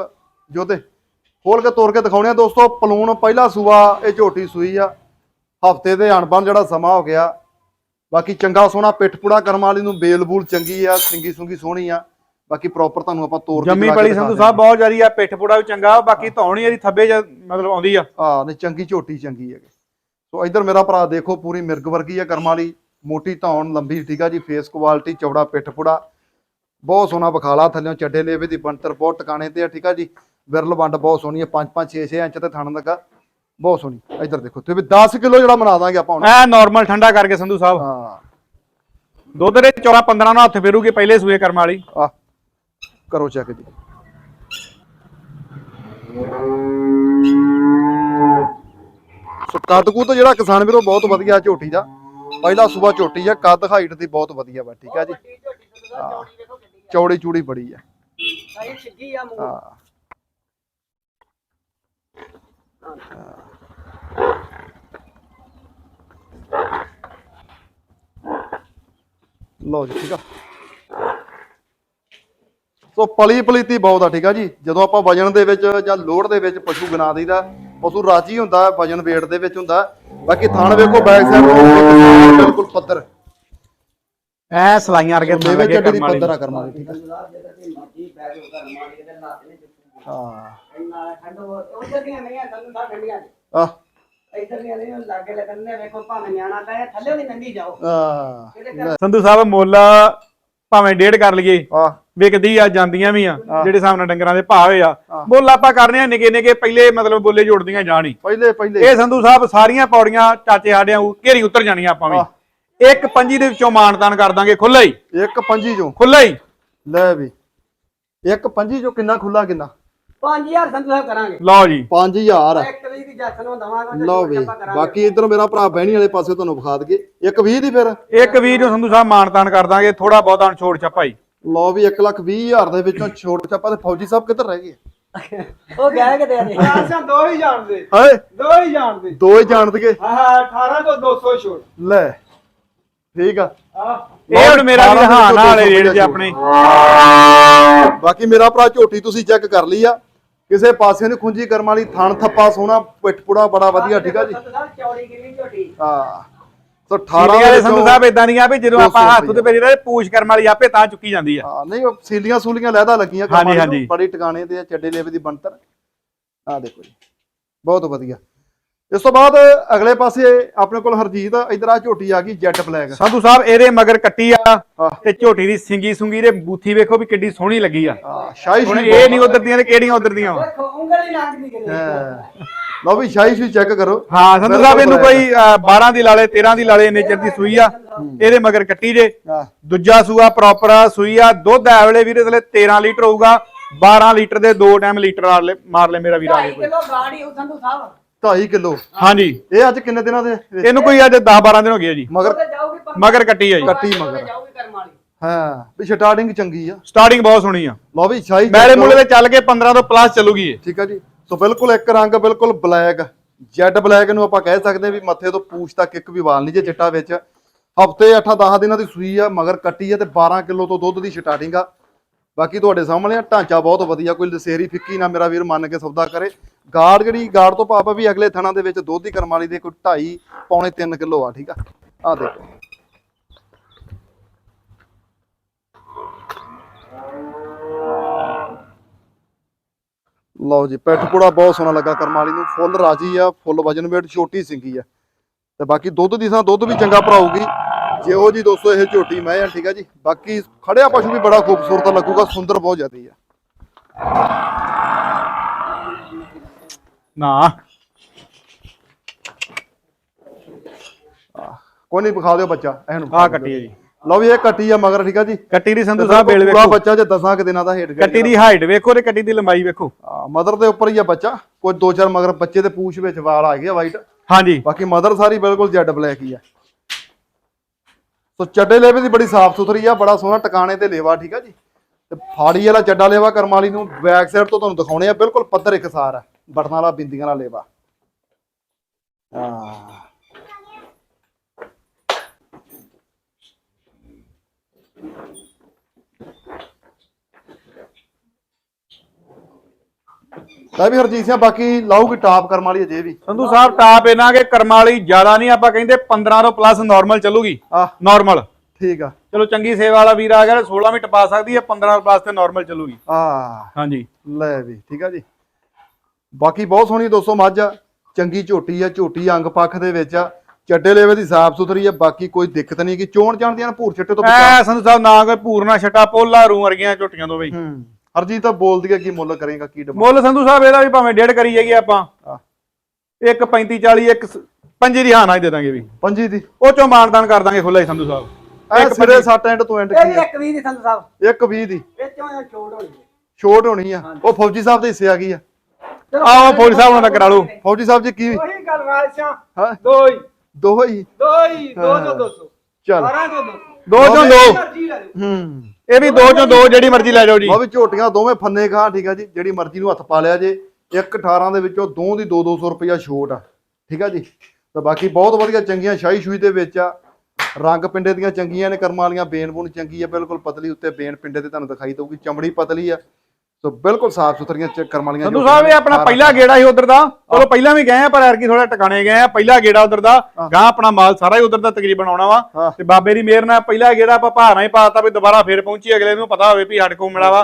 ਜੋਤੇ। ਖੋਲ ਕੇ ਤੋੜ ਕੇ ਦਿਖਾਉਣੇ ਆ ਦੋਸਤੋ ਪਲੂਣ ਪਹਿਲਾ ਸੂਆ ਇਹ ਝੋਟੀ ਸੂਈ ਆ। ਹਫ਼ਤੇ ਦੇ ਅਣਬਣ ਜਿਹੜਾ ਸਮਾਂ ਹੋ ਗਿਆ। ਬਾਕੀ ਚੰਗਾ ਸੋਹਣਾ ਪਿੱਠ ਪੁੜਾ ਕਰਮ ਵਾਲੀ ਨੂੰ ਬੇਲ ਬੂਲ ਚੰਗੀ ਆ ਸਿੰਗੀ ਸੁੰਗੀ ਸੋਹਣੀ ਆ। ਬਾਕੀ ਪ੍ਰੋਪਰ ਤੁਹਾਨੂੰ ਆਪਾਂ ਕੇ ਜੰਮੀ ਕੇ ਦਿਖਾ ਸੰਧੂ ਸਾਹਿਬ ਬਹੁਤ ਜਾਰੀ ਆ ਪਿੱਠ ਪੁੜਾ ਵੀ ਚੰਗਾ ਬਾਕੀ ਧੌਣੀ ਇਹਦੀ ਥੱਬੇ ਚ ਮਤਲਬ ਆਉਂਦੀ ਆ। ਆ ਨਹੀਂ ਚੰਗੀ ਝੋਟੀ ਚੰਗੀ ਹੈਗੇ। ਸੋ ਇਧਰ ਮੇਰਾ ਭਰਾ ਦੇਖੋ ਪੂਰੀ ਮਿਰਗ ਵਰਗੀ ਆ ਕਰਮ ਵਾਲੀ। ਮੋਟੀ ਧੌਣ ਲੰਬੀ ਠੀਕ ਆ ਜੀ ਫੇਸ ਕੁਆਲਿਟੀ ਚੌੜਾ ਪਿੱਠ ਪੁੜਾ। ਬਹੁਤ ਸੋਹਣਾ ਬਖਾਲਾ ਥੱਲਿਓਂ ਚੱਡੇ ਲੇਵੇ ਦੀ ਬੰਤਰ ਬਹੁਤ ਟਿਕਾਣੇ ਤੇ ਆ ਠੀਕ ਆ ਜੀ। ਵਿਰਲ ਵੰਡ ਬਹੁਤ ਸੋਹਣੀ ਹੈ 5 5 6 6 ਇੰਚ ਤੇ ਥਣ ਲੱਗਾ। ਬਹੁਤ ਸੋਹਣੀ ਇਧਰ ਦੇਖੋ ਤੇ ਵੀ 10 ਕਿਲੋ ਜਿਹੜਾ ਬਣਾ ਦਾਂਗੇ ਆਪਾਂ ਹੁਣ। ਐ ਨਾਰਮਲ ਠੰਡਾ ਕਰਕੇ ਸੰਧੂ ਸਾਹਿਬ। ਹਾਂ। ਦੁੱਧ ਦੇ 14 15 ਨਾਲ ਹੱਥ ਫੇਰੂਗੇ ਪਹਿਲੇ ਸੂਏ ਕਰਮ ਵਾਲੀ। ਆ ਕਰੋ ਚੈੱਕ ਜੀ। ਸੋ ਕੱਦ ਕੁੱਦ ਜਿਹੜਾ ਕਿਸਾਨ ਵੀਰੋ ਬਹੁਤ ਵਧੀਆ ਝੋਟੀ ਦਾ। ਪਹਿਲਾ ਸੂਬਾ ਝੋਟੀ ਆ ਕੱਦ ਹਾਈਟ ਦੀ ਬਹੁਤ ਵਧੀਆ ਵਾ ਠੀਕ ਆ ਜੀ। ਚੌੜੀ ਚੂੜੀ ਬੜੀ ਆ। ਸਾਈ ਸਿੱਧੀ ਆ ਮੂੰਹ। ਹਾਂ। ਲਓ ਜੀ ਠੀਕ ਆ। ਸੋ ਪਲੀ ਪਲੀਤੀ ਬਹੁਤ ਆ ਠੀਕ ਆ ਜੀ। ਜਦੋਂ ਆਪਾਂ ਵਜਨ ਦੇ ਵਿੱਚ ਜਾਂ ਲੋਡ ਦੇ ਵਿੱਚ ਪਸ਼ੂ ਗਨਾ ਦਈਦਾ ਪਸ਼ੂ ਰਾਜੀ ਹੁੰਦਾ ਵਜਨ weight ਦੇ ਵਿੱਚ ਹੁੰਦਾ। ਬਾਕੀ ਥਾਣ ਵੇਖੋ ਬੈਕ ਸਾਈਡ ਬਿਲਕੁਲ ਪੱਧਰ। ਐ ਸਲਾਈਆਂ ਵਰਗੇ ਥਣ ਵਾਲੀ ਪੱਧਰ। ਆ ਕਰਮਾ ਠੀਕ ਆ। ਮਰਜ਼ੀ ਬੈਗ ਉਹ ਕਰ ਮਾਰੀ ਦੇ ਨਾਤੇ ਨੇ ਹਾਂ। ਇੰਨਾ ਠੰਡੋ ਉਧਰ ਦੀਆਂ ਮਈਆਂ ਸਾਨੂੰ ਤਾਂ ਠੰਡੀਆਂ ਨੇ ਆ ਇੱਧਰ ਦੀਆਂ ਨਹੀਂ ਲਾਗੇ ਲੱਗਣ ਨੇ ਵੇਖੋ ਭਾਵੇਂ ਨਿਆਣਾ ਕਹੇ ਥੱਲੇ ਵੀ ਨੰਗੀ ਜਾਓ ਆ ਇਹਦੇ ਕਰ ਸੰਧੂ ਸਾਹਿਬ ਮੁੱਲ ਭਾਵੇਂ ਡੇਢ ਕਰ ਲਈਏ ਆ ਵਿਕਦੀ ਆ ਜਾਂਦੀਆਂ ਵੀ ਆ ਜਿਹੜੇ ਹਿਸਾਬ ਨਾਲ ਡੰਗਰਾਂ ਦੇ ਭਾਅ ਹੋਏ ਆ। ਮੁੱਲ ਆਪਾਂ ਕਰਨੇ ਆ ਨਿਕੇ ਨਿਕੇ ਪਹਿਲੇ ਮਤਲਬ ਬੋਲੇ ਜੋੜਦੀਆਂ ਜਾਣੀ ਪਹਿਲੇ ਪਹਿਲੇ। ਇਹ ਸੰਧੂ ਸਾਹਿਬ ਸਾਰੀਆਂ ਪੌੜੀਆਂ ਚਾਚੇ ਸਾਡਿਆਂ ਨੂੰ ਘੇਰੀ ਉਤਰ ਜਾਣੀਆਂ ਆਪਾਂ ਵੀ। ਇੱਕ ਪੰਜੀ ਦੇ ਵਿੱਚੋਂ ਮਾਨਤਾਨ ਕਰ ਦਾਂਗੇ ਖੁੱਲਾ ਹੀ। ਇੱਕ ਪੰਜੀ ਚੋਂ। ਖੁੱਲਾ ਹੀ। ਲੈ ਵੀ। ਇੱਕ ਪੰਜੀ ਚੋਂ ਕਿੰਨਾ ਖੁੱਲਾ ਕਿੰਨਾ? 5000 ਸੰਧੂ ਸਾਹਿਬ ਕਰਾਂਗੇ। ਲਓ ਜੀ। 5000 ਇੱਕ ਵੀ ਦੀ ਜੱਥ ਨੂੰ ਦਵਾਂਗਾ ਲਓ ਵੀ ਬਾਕੀ ਇਧਰ ਮੇਰਾ ਭਰਾ ਬਹਿਣੀ ਵਾਲੇ ਪਾਸੇ ਤੁਹਾਨੂੰ ਵਿਖਾ ਦਈਏ। ਇੱਕ 20 ਦੀ ਫਿਰ। ਇੱਕ ਵੀਰ ਨੂੰ ਸੰਧੂ ਸਾਹਿਬ ਮਾਨਤਾਨ ਕਰ ਦਾਂਗੇ ਥੋੜਾ ਬਹੁਤਾ ਛੋੜ ਛਪਾਈ ਲਓ ਵੀ 1 ਲੱਖ 20 ਹਜ਼ਾਰ ਦੇ ਵਿੱਚੋਂ ਛੋਟ ਛਾਪਾ ਤੇ ਫੌਜੀ ਸਾਹਿਬ ਕਿੱਧਰ ਰਹਿ ਗਏ? ਉਹ ਗਿਆ ਕਿਤੇ ਅਜੇ ਆਸਾਂ ਦੋ ਹੀ ਜਾਣਦੇ। ਹਾਏ ਦੋ ਹੀ ਜਾਣਦੇ। ਦੋ ਹੀ ਜਾਣਦਗੇ? ਹਾਂ 18 ਤੋਂ 200 ਛੋੜ ਲੈ ਠੀਕ ਆ। ਆ ਇਹ ਹੁਣ ਮੇਰਾ ਵੀ ਹਾਂ ਨਾਲੇ ਰੇਟ ਜੇ ਆਪਣੇ। ਬਾਕੀ ਮੇਰਾ ਭਰਾ ਝੋਟੀ ਤੁਸੀਂ ਚੈੱਕ ਕਰ ਲਈ ਆ। ਕਿਸੇ ਪਾਸੇ ਨੂੰ ਖੁੰਜੀ ਕਰਮ ਵਾਲੀ ਥਣ ਥੱਪਾ ਸੋਹਣਾ ਪਿੱਠ ਪੁੜਾ ਬੜਾ ਵਧੀਆ ਠੀਕ ਆ ਜੀ? ਸੰਧੂ ਸਾਹਿਬ ਚੌੜੀ ਕਿੰਨੀ ਝੋਟੀ। ਹਾਂ। ਸੋ 18 18 ਵਾਲੇ ਸੰਧੂ ਸਾਹਿਬ ਇਦਾਂ ਦੀਆਂ ਵੀ ਜਦੋਂ ਆਪਾਂ 200 ਹੱਥ ਤੇ ਪੇਰੀ ਦਾ ਪੂਛ ਕਰਮ ਵਾਲੀ ਆਪੇ ਤਾਂ ਚੁੱਕੀ ਜਾਂਦੀ ਆ। ਹਾਂ ਨਹੀਂ ਉਹ ਸੀਲੀਆਂ ਸੂਲੀਆਂ ਲਹਿਦਾ ਲੱਗੀਆਂ ਹਾਂਜੀ। ਬੜੀ ਟਿਕਾਣੇ ਤੇ ਆ, ਚੱਡੇ ਲੇਵੇ ਦੀ ਬਣਤਰ। ਆ ਦੇਖੋ ਜੀ। ਬਹੁਤ ਵਧੀਆ। ਇਸ ਤੋਂ ਬਾਅਦ ਅਗਲੇ ਪਾਸੇ ਆਪਣੇ ਕੋਲ ਹਰਜੀਤ ਇਧਰ ਆ ਝੋਟੀ ਆ ਗਈ ਜੈਟ ਬਲੈਕ। ਸੰਧੂ ਸਾਹਿਬ ਇਹਦੇ ਮਗਰ ਕੱਟੀ ਆ। ਤੇ ਝੋਟੀ ਦੀ ਸਿੰਗੀ ਸੁੰਗੀ ਦੇ ਬੂਥੀ ਵੇਖੋ ਵੀ ਕਿੱਡੀ ਸੋਹਣੀ ਲੱਗੀ ਆ। ਹਾਂ ਸ਼ਾਹੀ ਹੁਣ ਇਹ ਨਹੀਂ ਉਧਰ ਦੀਆਂ ਤੇ ਕਿਹੜੀਆਂ ਉਧਰ ਦੀਆਂ ਵਾ ਉਂਗਲੀ ਲੰਘਦੀ। ਲਓ ਵੀ ਸ਼ਾਹੀ ਸ਼ੂਈ ਚੈੱਕ ਕਰੋ। ਹਾਂ ਸੰਧੂ ਸਾਹਿਬ ਇਹਨੂੰ ਕੋਈ ਅ, 12 ਦੀ ਲਾਲੇ 13 ਦੀ ਲਾਲੇ ਨੇਚਰ ਦੀ ਸੂਈ ਆ। ਇਹਦੇ ਮਗਰ ਕੱਟੀ ਜੇ। ਦੂਜਾ ਸੂਆ ਪ੍ਰੋਪਰ ਆ ਸੂਈ ਆ। ਦੁੱਧ ਐ ਵੇਲੇ ਵੀਰੇ ਥਲੇ 13 ਲੀਟਰ ਹੋਊਗਾ। 12 ਲੀਟਰ ਦੇ ਦੋ ਟਾਈਮ ਲੀਟਰ ਮਾਰ ਲੈ ਮਾਰ ਲੈ ਮੇਰਾ ਵੀਰ ਆ 2 ਕੇ ਕੋਈ। ਕਿਲੋ ਗਾੜੀ ਉਹ ਸੰਧੂ ਸਾਹਿਬ। 2.5 ਕਿਲੋ। ਹਾਂਜੀ। ਇਹ ਅੱਜ ਕਿੰਨੇ ਦਿਨਾਂ ਦੇ? ਇਹਨੂੰ ਕੋਈ ਅੱਜ 10 12 ਦਿਨ ਹੋ ਗਏ ਆ ਜੀ। ਮਗਰ ਉਹਦੇ ਜਾਊਗੀ ਪਰ- ਮਗਰ ਕੱਟੀ ਆ ਜੀ। ਕੱਟੀ ਮਗਰ। ਜਾਊਗੀ ਕਰਮ ਵਾਲੀ। ਹਾਂ ਵੀ ਸਟਾਰਟਿੰਗ ਚੰਗੀ ਆ। ਸਟਾਰਟਿੰਗ ਬਹੁਤ ਸੋਹਣੀ ਆ। ਲਓ ਵੀ ਸ਼ਾਹੀ ਮੈਲੇ। ਮੂਲੇ ਤੇ ਚੱਲ ਕੇ 15 ਤੋਂ ਪਲੱਸ ਚੱਲੂਗੀ ਇਹ। ਠੀਕ ਆ ਜੀ। ਸੋ ਬਿਲਕੁਲ ਇੱਕ ਰੰਗ ਬਿਲਕੁਲ ਬਲੈਕ ਜੈਡ ਬਲੈਕ ਨੂੰ ਆਪਾਂ ਕਹਿ ਸਕਦੇ ਹਾਂ ਵੀ ਮੱਥੇ ਤੋਂ ਪੂਛ ਤੱਕ ਇੱਕ ਵੀ ਵਾਲ ਨਹੀਂ ਜੇ ਚਿੱਟਾ ਵਿੱਚ। ਹਫ਼ਤੇ 8-10 ਦਿਨਾਂ ਦੀ ਸੂਈ ਆ ਮਗਰ ਕੱਟੀ ਆ ਤੇ 12 ਕਿਲੋ ਤੋਂ ਦੁੱਧ ਦੀ ਸਟਾਰਟਿੰਗ ਆ। ਬਾਕੀ ਤੁਹਾਡੇ ਸਾਹਮਣੇ ਆ ਢਾਂਚਾ ਬਹੁਤ ਵਧੀਆ ਕੋਈ ਲਸੇਰੀ ਫਿੱਕੀ ਨਾ ਮੇਰਾ ਵੀਰ ਮੰਨ ਕੇ ਸੌਦਾ ਕਰੇ। ਗਾੜ ਜਿਹੜੀ ਗਾੜ ਤੋਂ ਭਾਪਾ ਵੀ ਅਗਲੇ ਥਣਾ ਦੇ ਵਿੱਚ ਦੁੱਧ ਦੀ ਕਰਮਾਲੀ ਦੇ ਕੋਈ 2.5 ਪੌਣੇ 3 ਕਿਲੋ ਆ, ਠੀਕ ਆ? ਆ ਦੇਖੋ। ਲਓ ਜੀ, ਪੈਠ ਪੂੜਾ ਬਹੁਤ ਸੋਹਣਾ ਲੱਗਾ ਕਰਮਾਲੀ ਨੂੰ। ਫੁੱਲ ਰਾਜੀ ਆ, ਫੁੱਲ ਵਜਨ ਵੇਟ ਛੋਟੀ ਸਿੰਗੀ ਆ। ਤੇ ਬਾਕੀ ਦੁੱਧ ਦੀ ਸਾਂ ਦੁੱਧ ਵੀ ਚੰਗਾ ਭਰਾਊਗੀ ਜਿਹੋ ਜੀ ਦੋਸਤੋ ਇਹ ਝੋਟੀ ਮੈਂ ਆ, ਠੀਕ ਆ ਜੀ। ਬਾਕੀ ਖੜਿਆ ਪਸ਼ੂ ਵੀ ਬੜਾ ਖੂਬਸੂਰਤ ਲੱਗੂਗਾ, ਸੁੰਦਰ ਬਹੁਤ ਜ਼ਿਆਦੀ ਆ। ਨਾ। ਕੋਈ ਨਹੀਂ ਵਿਖਾ ਦਿਓ ਬੱਚਾ ਇਹਨੂੰ ਆ ਕੱਟੀ ਜੀ। ਲਓ ਵੀ ਇਹ ਕੱਟੀ ਆ ਮਗਰ ਠੀਕ ਆ ਜੀ? ਕੱਟੀ ਦੀ ਸੰਧੂ ਸਾਹਿਬ ਬੇਲ ਪੂਰਾ ਵੇਖੋ। ਬੱਚਾ ਜੇ ਦਸਾਂ ਕਿ ਦਿਨਾਂ ਦਾ ਹੇਠ ਕੱਟੀ ਦੀ ਹਾਈਟ ਵੇਖੋ ਤੇ ਕੱਟੀ ਦੀ ਲੰਬਾਈ ਵੇਖੋ। ਮਦਰ ਦੇ ਉੱਪਰ ਹੀ ਆ ਬੱਚਾ। ਕੋਈ ਦੋ ਚਾਰ ਮਗਰ ਬੱਚੇ ਦੇ ਪੂਛ ਵਿੱਚ ਵਾਲ ਆ ਗਏ ਵਾਈਟ ਹਾਂਜੀ। ਬਾਕੀ ਮਦਰ ਸਾਰੀ ਬਿਲਕੁਲ ਜੈਡ ਬਲੈਕ ਹੀ ਆ। ਸੋ ਚੱਡੇ ਲੇਵੇ ਦੀ ਬੜੀ ਸਾਫ਼ ਸੁਥਰੀ ਆ ਬੜਾ ਸੋਹਣਾ ਟਿਕਾਣੇ ਤੇ ਲੇਵਾ ਠੀਕ ਆ ਜੀ। ਤੇ ਫਾੜੀ ਵਾਲਾ ਚੱਡਾ ਲੇਵਾ ਕਰਮ ਵਾਲੀ ਨੂੰ ਬੈਕ ਸਾਈਡ ਤੋਂ ਤੁਹਾਨੂੰ ਦਿਖਾਉਣੇ ਆ ਬਿਲਕੁਲ ਪੱਧਰ ਇਕਸਾਰ ਆ। ਬਟਨਾਂ ਵਾਲਾ ਬਿੰਦੀਆਂ ਵਾਲਾ ਲੇਵਾ। ਆ ਲੈ ਵੀ ਹਰਜੀਤ ਸਿੰਘ ਬਾਕੀ ਲਾਊਗੀ ਟਾਪ ਕਰਮ ਵਾਲੀ ਅਜੇ ਵੀ। ਸੰਧੂ ਸਾਹਿਬ ਟਾਪ ਇਹਨਾਂ ਕੇ ਕਰਮਾਂ ਵਾਲੀ ਜ਼ਿਆਦਾ ਨਹੀਂ ਆਪਾਂ ਕਹਿੰਦੇ 15 ਤੋਂ ਪਲੱਸ ਨਾਰਮਲ ਚੱਲੂਗੀ। ਆ ਨਾਰਮਲ ਠੀਕ ਆ। ਚਲੋ ਚੰਗੀ ਸੇਵਾ ਵਾਲਾ ਵੀਰ ਆ ਗਿਆ 16 ਵੀ ਟਪਾ ਸਕਦੀ ਹੈ 15 ਪਲੱਸ ਤੇ ਨਾਰਮਲ ਚੱਲੂਗੀ। ਆ ਹਾਂਜੀ। ਲੈ ਵੀ ਠੀਕ ਆ ਜੀ। ਬਾਕੀ ਬਹੁਤ ਸੋਹਣੀ ਦੋਸਤੋ ਮੱਝ ਆ ਚੰਗੀ ਝੋਟੀ ਆ ਝੋਟੀ ਅੰਗ ਪੱਖ ਦੇ ਵਿੱਚ ਆ ਚੱਡੇ ਲੇਵੇ ਦੀ ਸਾਫ਼ ਸੁਥਰੀ ਆ ਬਾਕੀ ਕੋਈ ਦਿੱਕਤ ਨਹੀਂ ਕਿ ਚੋਣ ਜਾਣਦੀਆਂ ਨਾ ਭੂਰ ਛੱਟੇ ਤੋਂ ਬਚਾ। ਐ ਸੰਧੂ ਸਾਹਿਬ ਨਾ ਕੋਈ ਪੂਰਨਾ ਛਟਾ ਪੋਲਾ ਰੂ ਵਰਗੀਆਂ ਝੋਟੀਆਂ ਤੋਂ ਬਈ। ਹੂੰ ਹਰਜੀਤ ਤਾਂ ਬੋਲਦੀ ਆ ਕੀ ਮੁੱਲ ਕਰੇਗਾ ਕੀ ਡਿਮਾਂਡ ਮੁੱਲ ਸੰਧੂ ਸਾਹਿਬ ਇਹਦਾ ਵੀ ਭਾਵੇਂ ਡੇਢ ਕਰੀ ਜਾਈਏ ਆਪਾਂ। ਇੱਕ 35 40 ਇੱਕ ਪੰਜੀ ਦੀ ਹਾਂ ਨਾ ਹੀ ਦੇ ਦਾਂਗੇ ਵੀ ਪੰਜੀ ਦੀ। ਉਹ ਚੋਂ ਮਾਨਦਾਨ ਕਰ ਦਾਂਗੇ ਖੁੱਲਾ ਹੀ ਸੰਧੂ ਸਾਹਿਬ। ਐ ਸਿਰੇ ਸੱਟ ਐਂਡ ਤੋਂ ਐਂਡ ਇਹ ਕੀ ਆ? ਇੱਕ ਵੀ ਦੀ ਸੰਧੂ ਸਾਹਿਬ। ਇੱਕ 20 ਦੀ। ਇਹ ਚੋਂ ਇਹ ਛੋੜ ਹੋਣੀ ਹੈ। ਛੋਟ ਹੋਣੀ ਆ। ਉਹ ਫੌਜੀ ਸਾਹਿਬ ਦੇ ਹਿੱਸੇ ਆ ਗਈ ਆ। ਆਓ ਫੌਜੀ ਸਾਹਿਬ ਨਾਲ ਕਰਾ ਲਓ। ਫੌਜੀ ਸਾਹਿਬ ਜੀ ਕੀ ਉਹੀ ਗੱਲ ਰਾਜਸ਼ਾਹ ਹਾਂ। ਦੋ ਹੀ ਦੋ ਹੀ। ਦੋ ਹੀ ਦੋ ਜੋ 200 ਚੱਲ 12 ਜੋ 200 ਦੋ ਚੋਂ ਦੋ। ਮਰਜ਼ੀ ਲੈ ਲਓ। ਹੂੰ। ਇਹ ਵੀ ਦੋ ਚੋਂ ਦੋ ਜਿਹੜੀ ਮਰਜ਼ੀ ਲੈ ਜਾਓ ਜੀ। ਉਹ ਵੀ ਝੋਟੀਆਂ ਦੋਵੇਂ ਫੰਨੇ ਖਾ ਠੀਕ ਆ ਜੀ। ਜਿਹੜੀ ਮਰਜ਼ੀ ਨੂੰ ਹੱਥ ਪਾ ਲਿਆ ਜੇ। ਇੱਕ 18 ਦੇ ਵਿੱਚੋਂ ਦੋ ਦੀ 2-200 ਰੁਪਇਆ ਛੋਟ ਆ। ਠੀਕ ਆ ਜੀ। ਤਾਂ ਬਾਕੀ ਬਹੁਤ ਵਧੀਆ ਚੰਗੀਆਂ ਸ਼ਾਹੀ ਸ਼ੂਈ ਦੇ ਵਿੱਚ ਆ। ਰੰਗ ਪਿੰਡੇ ਦੀਆਂ ਚੰਗੀਆਂ ਨੇ ਕਰਮਾਂ ਵਾਲੀਆਂ ਬੇਨ ਬੂਨ ਚੰਗੀ ਆ। ਬਿਲਕੁਲ ਪਤਲੀ ਉੱਤੇ ਬੇਨ ਪਿੰਡੇ ਤੇ ਤੁਹਾਨੂੰ ਦਿਖਾਈ ਦਊਗੀ। ਚਮੜੀ ਪਤਲੀ ਆ। ਸੋ ਬਿਲਕੁਲ ਸਾਫ਼ ਸੁਥਰੀਆਂ ਕਰਮਾਂ ਵਾਲੀਆਂ ਸੰਧੂ ਸਾਹਿਬ ਇਹ। ਆਪਣਾ ਪਹਿਲਾ ਗੇੜਾ ਸੀ ਉਧਰ ਦਾ। ਚਲੋ ਪਹਿਲਾਂ ਵੀ ਗਏ ਆ ਪਰ ਐਰਕੀ ਥੋੜਾ ਟਿਕਾਣੇ ਗਏ ਆ। ਪਹਿਲਾ ਗੇੜਾ ਉਧਰ ਦਾ। ਗਾਂ ਆਪਣਾ ਮਾਲ ਸਾਰਾ ਹੀ ਉਧਰ ਦਾ ਤਕਰੀਬਨ ਆਉਣਾ ਵਾ। ਤੇ ਬਾਬੇ ਦੀ ਮਿਹਰ ਨਾਲ ਪਹਿਲਾ ਗੇੜਾ ਆਪਾਂ ਭਾਰਾਂ ਹੀ ਪਾਤਾ ਵੀ ਦੁਬਾਰਾ ਫੇਰ ਪਹੁੰਚੀ ਅਗਲੇ ਨੂੰ ਪਤਾ ਹੋਵੇ ਵੀ ਸਾਡੇ ਕੋਲ ਮਿਲਾ ਵਾ।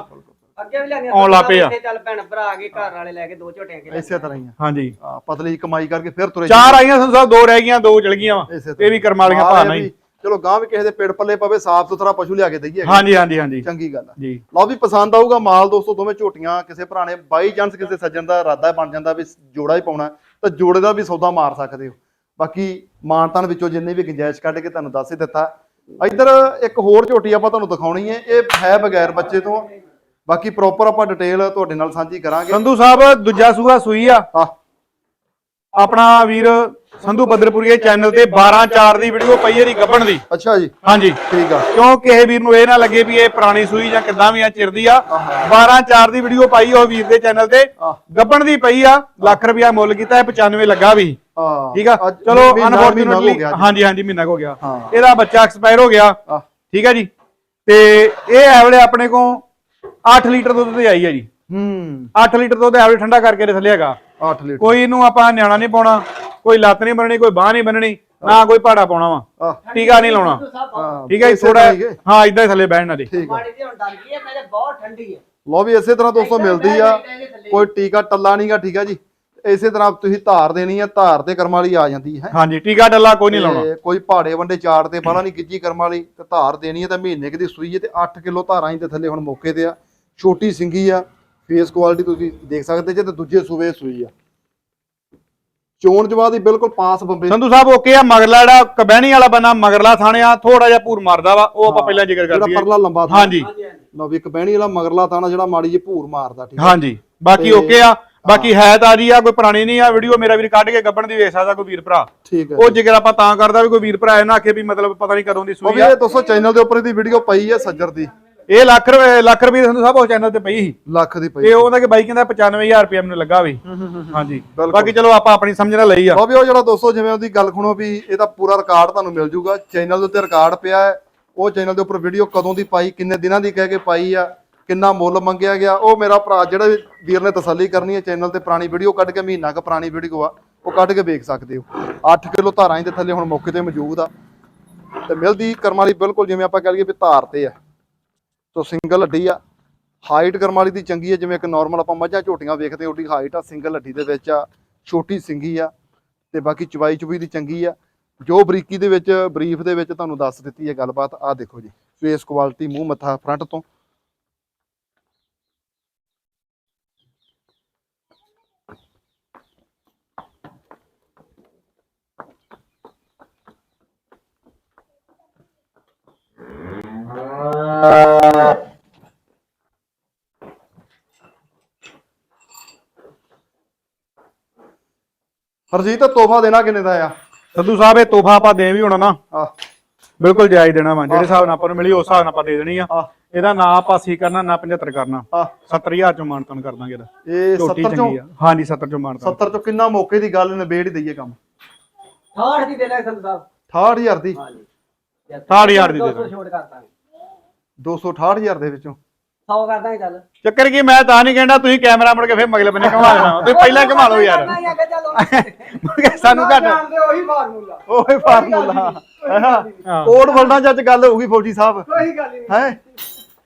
ਅੱਗੇ ਵੀ ਲੈਣੀਆਂ ਆਉਣ ਲੱਗ ਪਏ ਆ। ਇੱਥੇ ਚੱਲ ਭੈਣ ਭਰਾ ਆ ਗਏ ਘਰ ਵਾਲੇ ਲੈ ਕੇ ਦੋ ਝੋਟੀਆਂ ਕੇ ਇਸੇ ਤਰ੍ਹਾਂ ਹੀ ਆ। ਹਾਂਜੀ। ਪਤਲੀ ਕਮਾਈ ਕਰਕੇ ਫਿਰ ਤੁਰੇ ਚਾਰ ਆਈਆਂ ਸੰਧੂ ਸਾਹਿਬ ਦੋ ਰਹਿ ਗਈਆਂ ਦੋ ਚਲ ਗਈਆਂ ਵਾ। ਇਹ ਵੀ ਕਰਮਾਂ ਵਾਲੀਆਂ ਹਾਂ, ਭਾਰਾਂ ਚਲੋ ਗਾਂ ਵੀ ਕਿਸੇ ਦੇ ਪੇੜ ਪੱਲੇ ਪਵੇ ਸਾਫ਼ ਸੁਥਰਾ ਪਸ਼ੂ ਲਿਆ ਕੇ ਦਈਏ ਹਾਂਜੀ ਹਾਂਜੀ ਹਾਂਜੀ। ਚੰਗੀ ਗੱਲ ਆ। ਜੀ। ਲਓ ਵੀ ਪਸੰਦ ਆਊਗਾ ਮਾਲ ਦੋਸਤੋ ਦੋਵੇਂ ਝੋਟੀਆਂ ਕਿਸੇ ਨੇ ਬਾਈ ਚਾਂਸ ਕਿਸੇ ਸੱਜਣ ਦਾ ਇਰਾਦਾ ਬਣ ਜਾਂਦਾ ਵੀ ਜੋੜਾ ਹੀ ਪਾਉਣਾ ਤਾਂ ਜੋੜੇ ਦਾ ਵੀ ਸੌਦਾ ਮਾਰ ਸਕਦੇ ਹੋ। ਬਾਕੀ ਮਾਨਤਾਨ ਵਿੱਚੋਂ ਜਿੰਨੇ ਵੀ ਗੁੰਜਾਇਸ਼ ਕੱਢ ਕੇ ਤੁਹਾਨੂੰ ਦੱਸ ਹੀ ਦਿੱਤਾ। ਇੱਧਰ ਇੱਕ ਹੋਰ ਝੋਟੀ ਆਪਾਂ ਤੁਹਾਨੂੰ ਦਿਖਾਉਣੀ ਹੈ ਇਹ ਹੈ ਬਗੈਰ ਬੱਚੇ ਤੋਂ। ਬਾਕੀ ਪ੍ਰੋਪਰ ਆਪਾਂ ਡਿਟੇਲ ਤੁਹਾਡੇ ਨਾਲ ਸਾਂਝੀ ਕਰਾਂਗੇ। ਸੰਧੂ ਸਾਹਿਬ ਦੂਜਾ ਸੂਆ ਸੂਈ ਆ। ਆ ਆਪਣਾ ਵੀਰ ਸੰਧੂ ਬਦਰਪੁਰੀਏ ਚੈਨਲ ਤੇ 12 4 ਦੀ ਵੀਡੀਓ ਪਈ ਹੈ ਦੀ ਗੱਬਣ ਦੀ। ਅੱਛਾ ਜੀ। ਹਾਂਜੀ। ਠੀਕ ਆ। ਕਿਉਂ ਕਿਸੇ ਵੀਰ ਨੂੰ ਇਹ ਨਾ ਲੱਗੇ ਵੀ ਇਹ ਪੁਰਾਣੀ ਸੂਈ ਜਾਂ ਕਿੱਦਾਂ ਵੀ ਆ ਚਿਰਦੀ ਆ। 12 4 ਦੀ ਵੀਡੀਓ ਪਾਈ ਉਹ ਵੀਰ ਦੇ ਚੈਨਲ ਤੇ। ਗੱਬਣ ਦੀ ਪਈ ਆ ਲੱਖ ਰੁਪਿਆ ਮੁੱਲ ਕੀਤਾ ਇਹ 95 ਲੱਗਾ ਵੀ। ਹਾਂ ਠੀਕ ਆ? ਚਲੋ ਹੋ ਅਨਫੋਰਚੂਨਟਲੀ ਜੀ। ਹਾਂਜੀ ਹਾਂਜੀ ਮਹੀਨਾ ਹੋ ਗਿਆ। ਹਾਂ। ਇਹਦਾ ਬੱਚਾ ਐਕਸਪਾਇਰ ਹੋ ਗਿਆ। ਠੀਕ ਆ ਜੀ। ਤੇ ਇਹ ਐਵਲੇ ਆਪਣੇ ਕੋ 8 ਲੀਟਰ ਦੁੱਧ ਤੇ ਆਈ ਆ ਜੀ। ਹੂੰ। 8 ਲੀਟਰ ਦੁੱਧ ਐਵਲੇ ਠੰਡਾ ਕਰਕੇ ਦੇ ਥੱਲੇ ਹੈਗਾ। 8 ਲੀਟਰ। ਕੋਈ ਇਹਨੂੰ ਆਪਾਂ ਨਿਆਣਾ ਨਹੀਂ ਪਾਉਣਾ ਕੋਈ ਲੱਤ ਨਹੀਂ ਬੰਨਣੀ ਕੋਈ ਬਾਹ ਨਹੀਂ ਬੰਨਣੀ ਨਾ ਕੋਈ ਪਾੜਾ ਪਾਉਣਾ ਵਾ। ਆ ਟੀਕਾ ਨਹੀਂ ਲਾਉਣਾ। ਹਾਂ, ਠੀਕ ਹੈ ਥੋੜਾ ਹੀ ਇਦਾਂ ਹੀ ਥੱਲੇ ਬਹਿਣ ਦੀ ਠੀਕ ਹੁਣ ਡਰ ਗਈ ਹੈ ਮੇਰੇ ਬਹੁਤ ਠੰਡੀ ਹੈ। ਲੋ ਵੀ ਇਸੇ ਤਰ੍ਹਾਂ ਦੋਸਤੋ ਮਿਲਦੀ ਆ। ਕੋਈ ਟੀਕਾ ਟੱਲਾ ਨਹੀਂਗਾ ਠੀਕ ਆ ਜੀ। ਇਸੇ ਤਰ੍ਹਾਂ ਤੁਸੀਂ ਧਾਰ ਦੇਣੀ ਆ ਧਾਰ ਤੇ ਕਰਮ ਵਾਲੀ ਆ ਜਾਂਦੀ ਹੈ। ਹਾਂਜੀ ਟੀਕਾ ਡੱਲਾ ਕੋਈ ਨਹੀਂ ਲਾਉਣਾ। ਕੋਈ ਪਹਾੜੇ ਵੰਡੇ ਚਾੜ ਤੇ ਬਾਹਲਾ ਨਹੀਂ ਗਿੱਜੀ ਕਰਮ ਵਾਲੀ ਤੇ ਧਾਰ ਦੇਣੀ ਹੈ ਤਾਂ ਮਹੀਨੇ ਕੁ ਦੀ ਸੂਈ ਹੈ ਤੇ 8 ਕਿਲੋ ਧਾਰਾਂ ਹੀ ਤੇ ਥੱਲੇ ਹੁਣ ਮੌਕੇ ਤੇ ਆ। ਛੋਟੀ ਸਿੰਗੀ ਆ ਫੇਸ ਕੁਆਲਿਟੀ ਤੁਸੀਂ ਦੇਖ ਸਕਦੇ ਜੇ ਤੇ ਦੂਜੇ ਸੂਵੇ ਸੂਈ ਆ। ਚੋਣ ਜਵਾਬ ਦੀ ਬਿਲਕੁਲ ਪਾਸ ਬੰਬੇ ਸੰਧੂ ਸਾਹਿਬ ਓਕੇ ਆ? ਮਗਰਲਾ ਜਿਹੜਾ ਕਬਹਿਣੀ ਵਾਲਾ ਬੰਨਾ ਮਗਰਲਾ ਥਾਣਿਆ ਥੋੜਾ ਜਿਹਾ ਭੂਰ ਮਾਰਦਾ ਵਾ ਉਹ ਆਪਾਂ ਪਹਿਲਾਂ ਜ਼ਿਕਰ ਕਰ ਜਿਹੜਾ ਦਈਏ। ਪਰਲਾ ਲੰਬਾ ਥਾਂ। ਹਾਂਜੀ। ਲਓ ਵੀ ਇੱਕ ਬਹਿਣੀ ਵਾਲਾ ਮਗਰਲਾ ਥਾਣਾ ਜਿਹੜਾ ਮਾੜੀ ਜਿਹੀ ਭੂਰ ਮਾਰਦਾ ਠੀਕ ਹੈ ਹਾਂਜੀ। ਬਾਕੀ ਓਕੇ ਆ? ਬਾਕੀ ਹੈ। ਤਾਜੀ ਆ ਕੋਈ ਪੁਰਾਣੀ ਨਹੀਂ ਆ ਵੀਡੀਓ ਮੇਰਾ ਵੀਰ ਕੱਢ ਕੇ ਗੱਬਣ ਦੀ ਵੇਖ ਸਕਦਾ ਕੋਈ ਵੀਰ ਭਰਾ। ਠੀਕ ਹੈ ਉਹ ਜ਼ਿਕਰ ਆਪਾਂ ਤਾਂ ਕਰਦਾ ਵੀ ਕੋਈ ਵੀਰ ਭਰਾ ਇਹ ਨਾ ਆਖੇ ਵੀ ਮਤਲਬ ਪਤਾ ਨਹੀਂ ਕਦੋਂ ਦੀ ਉਹ ਸੂਈ ਵੀ ਆ। ਇਹ ਦੋਸਤੋ ਚੈਨਲ ਦੇ ਉੱਪਰ ਇਹਦੀ ਵੀਡੀਓ ਪਈ ਹੈ ਸੱਜਰ ਦੀ। ਇਹ ਲੱਖ ਰੁਪਏ ਲੱਖ ਰੁਪਏ ਸੰਧੂ ਸਾਹਿਬ ਉਹ ਚੈਨਲ ਤੇ ਪਈ ਸੀ। ਲੱਖ ਦੀ ਪਈ ਤੇ ਉਹਦਾ ਕਿ ਬਾਈ ਕਹਿੰਦਾ 95000 ਰੁਪਏ ਮੈਨੂੰ ਲੱਗਾ ਵੀ। ਹਾਂਜੀ। ਬਾਕੀ ਚਲੋ ਆਪਾਂ ਆਪਣੀ ਸਮਝ ਨਾਲ ਲਈ ਆ। ਉਹ ਵੀ ਉਹ ਜਿਹੜਾ ਦੋਸਤੋ ਜਿਵੇਂ ਉਹਦੀ ਗੱਲ ਸੁਣੋ ਵੀ ਇਹਦਾ ਪੂਰਾ ਰਿਕਾਰਡ ਤੁਹਾਨੂੰ ਮਿਲ ਜੂਗਾ। ਚੈਨਲ ਦੇ ਉੱਤੇ ਰਿਕਾਰਡ ਪਿਆ ਹੈ। ਉਹ ਚੈਨਲ ਦੇ ਉੱਪਰ ਵੀਡੀਓ ਕਦੋਂ ਦੀ ਪਾਈ ਕਿੰਨੇ ਦਿਨਾਂ ਦੀ ਕਹਿ ਕੇ ਪਾਈ ਆ ਕਿੰਨਾ ਮੁੱਲ ਮੰਗਿਆ ਗਿਆ। ਉਹ ਮੇਰਾ ਭਰਾ ਜਿਹੜਾ ਵੀਰ ਨੇ ਤਸੱਲੀ ਕਰਨੀ ਹੈ ਚੈਨਲ ਤੇ ਪੁਰਾਣੀ ਵੀਡੀਓ ਕੱਢ ਕੇ ਮਹੀਨਾ ਕੁ ਪੁਰਾਣੀ ਵੀਡੀਓ ਆ ਉਹ ਕੱਢ ਕੇ ਵੇਖ ਸਕਦੇ ਹੋ। 8 ਕਿਲੋ ਧਾਰਾਂ ਹੀ ਦੇ ਥੱਲੇ ਹੁਣ ਮੌਕੇ ਤੇ ਮੌਜੂਦ ਆ। ਤੇ ਮਿਲਦੀ ਕਰਮ ਵਾਲੀ ਬਿਲਕੁਲ ਜਿਵੇਂ ਆਪਾਂ ਕਹਿ ਲਈਏ ਵੀ ਧਾਰ ਤੇ ਆ। ਸੋ ਸਿੰਗਲ ਹੱਡੀ ਆ। ਹਾਈਟ ਕਰਮ ਵਾਲੀ ਦੀ ਚੰਗੀ ਹੈ ਜਿਵੇਂ ਇੱਕ ਨਾਰਮਲ ਆਪਾਂ ਮੱਝਾਂ ਝੋਟੀਆਂ ਵੇਖਦੇ ਉਹਦੀ ਹਾਈਟ ਆ ਸਿੰਗਲ ਹੱਡੀ ਦੇ ਵਿੱਚ ਆ, ਛੋਟੀ ਸਿੰਗੀ ਆ, ਤੇ ਬਾਕੀ ਚਵਾਈ ਚੁਬਈ ਦੀ ਚੰਗੀ ਆ। ਜੋ ਬਰੀਕੀ ਦੇ ਵਿੱਚ, ਬਰੀਫ ਦੇ ਵਿੱਚ ਤੁਹਾਨੂੰ ਦੱਸ ਦਿੱਤੀ ਹੈ ਗੱਲਬਾਤ ਆ ਦੇਖੋ ਜੀ ਫੇਸ ਕੁਆਲਿਟੀ ਮੂੰਹ ਮੱਥਾ ਫਰੰਟ ਤੋਂ। ਹਰਜੀਤ ਤੋਹਫਾ ਦੇਣਾ ਕਿੰਨੇ ਦਾ ਆ? ਸੰਧੂ ਸਾਹਿਬ ਇਹ ਤੋਹਫਾ ਆਪਾਂ ਦੇ ਵੀ ਹੋਣਾ ਨਾ। ਆ ਬਿਲਕੁਲ ਜਾਇਜ਼ ਦੇਣਾ ਵਾ ਜਿਹੜੇ ਹਿਸਾਬ ਨਾਲ ਆਪਾਂ ਨੂੰ ਮਿਲੀ ਉਸ ਹਿਸਾਬ ਨਾਲ ਆਪਾਂ ਦੇ ਦੇਣੀ ਆ। ਆ ਇਹਦਾ ਨਾ ਆਪਾਂ 80 ਕਰਨਾ ਨਾ 75 ਕਰਨਾ। ਆ 70000 ਚੋਂ ਮਾਨਤਨ ਕਰ ਦਾਂਗੇ ਇਹਦਾ। ਇਹ ਝੋਟੀ 70 ਚੋਂ? ਚੰਗੀ ਆ। ਹਾਂਜੀ 70 ਚੋਂ ਮਾਨਤਨ। 70 ਚੋਂ ਕਿੰਨਾ ਮੌਕੇ ਦੀ ਗੱਲ ਨਿਬੇੜ ਹੀ ਦਈਏ ਕੰਮ? 68 ਦੀ ਦੇ ਲੈ ਸੰਤ ਸਾਹਿਬ 68000 ਦੀ। ਹਾਂਜੀ। 68 ਦੀ ਦੇ 200 ਛੋਟ ਕਰਤਾ 268000 ਦੇ ਵਿੱਚੋਂ। 100 ਕਰਦਾ ਚੱਲ ਚੱਕਰ ਕੀ ਮੈਂ ਤਾਂ ਨਹੀਂ ਕਹਿੰਦਾ ਤੁਸੀਂ ਕੈਮਰਾ ਮੁੜ ਕੇ ਫਿਰ ਮਗਲੇ ਬੰਨੇ ਘੁਮਾ ਵਾ। ਤੁਸੀਂ ਪਹਿਲਾਂ ਘੁਮਾ ਲਓ ਯਾਰ। ਚੱਲ ਮੁੜ ਕੇ ਸਾਨੂੰ ਘੱਟ ਜਾਣਦੇ ਉਹੀ ਫਾਰਮੂਲਾ। ਕੋਡ ਵਰਲਡਾਂ ਚ ਅੱਜ ਗੱਲ ਹੋਊਗੀ ਫੌਜੀ ਸਾਹਿਬ। ਕੋਈ ਗੱਲ ਹੀ ਨਹੀਂ। ਹੈ?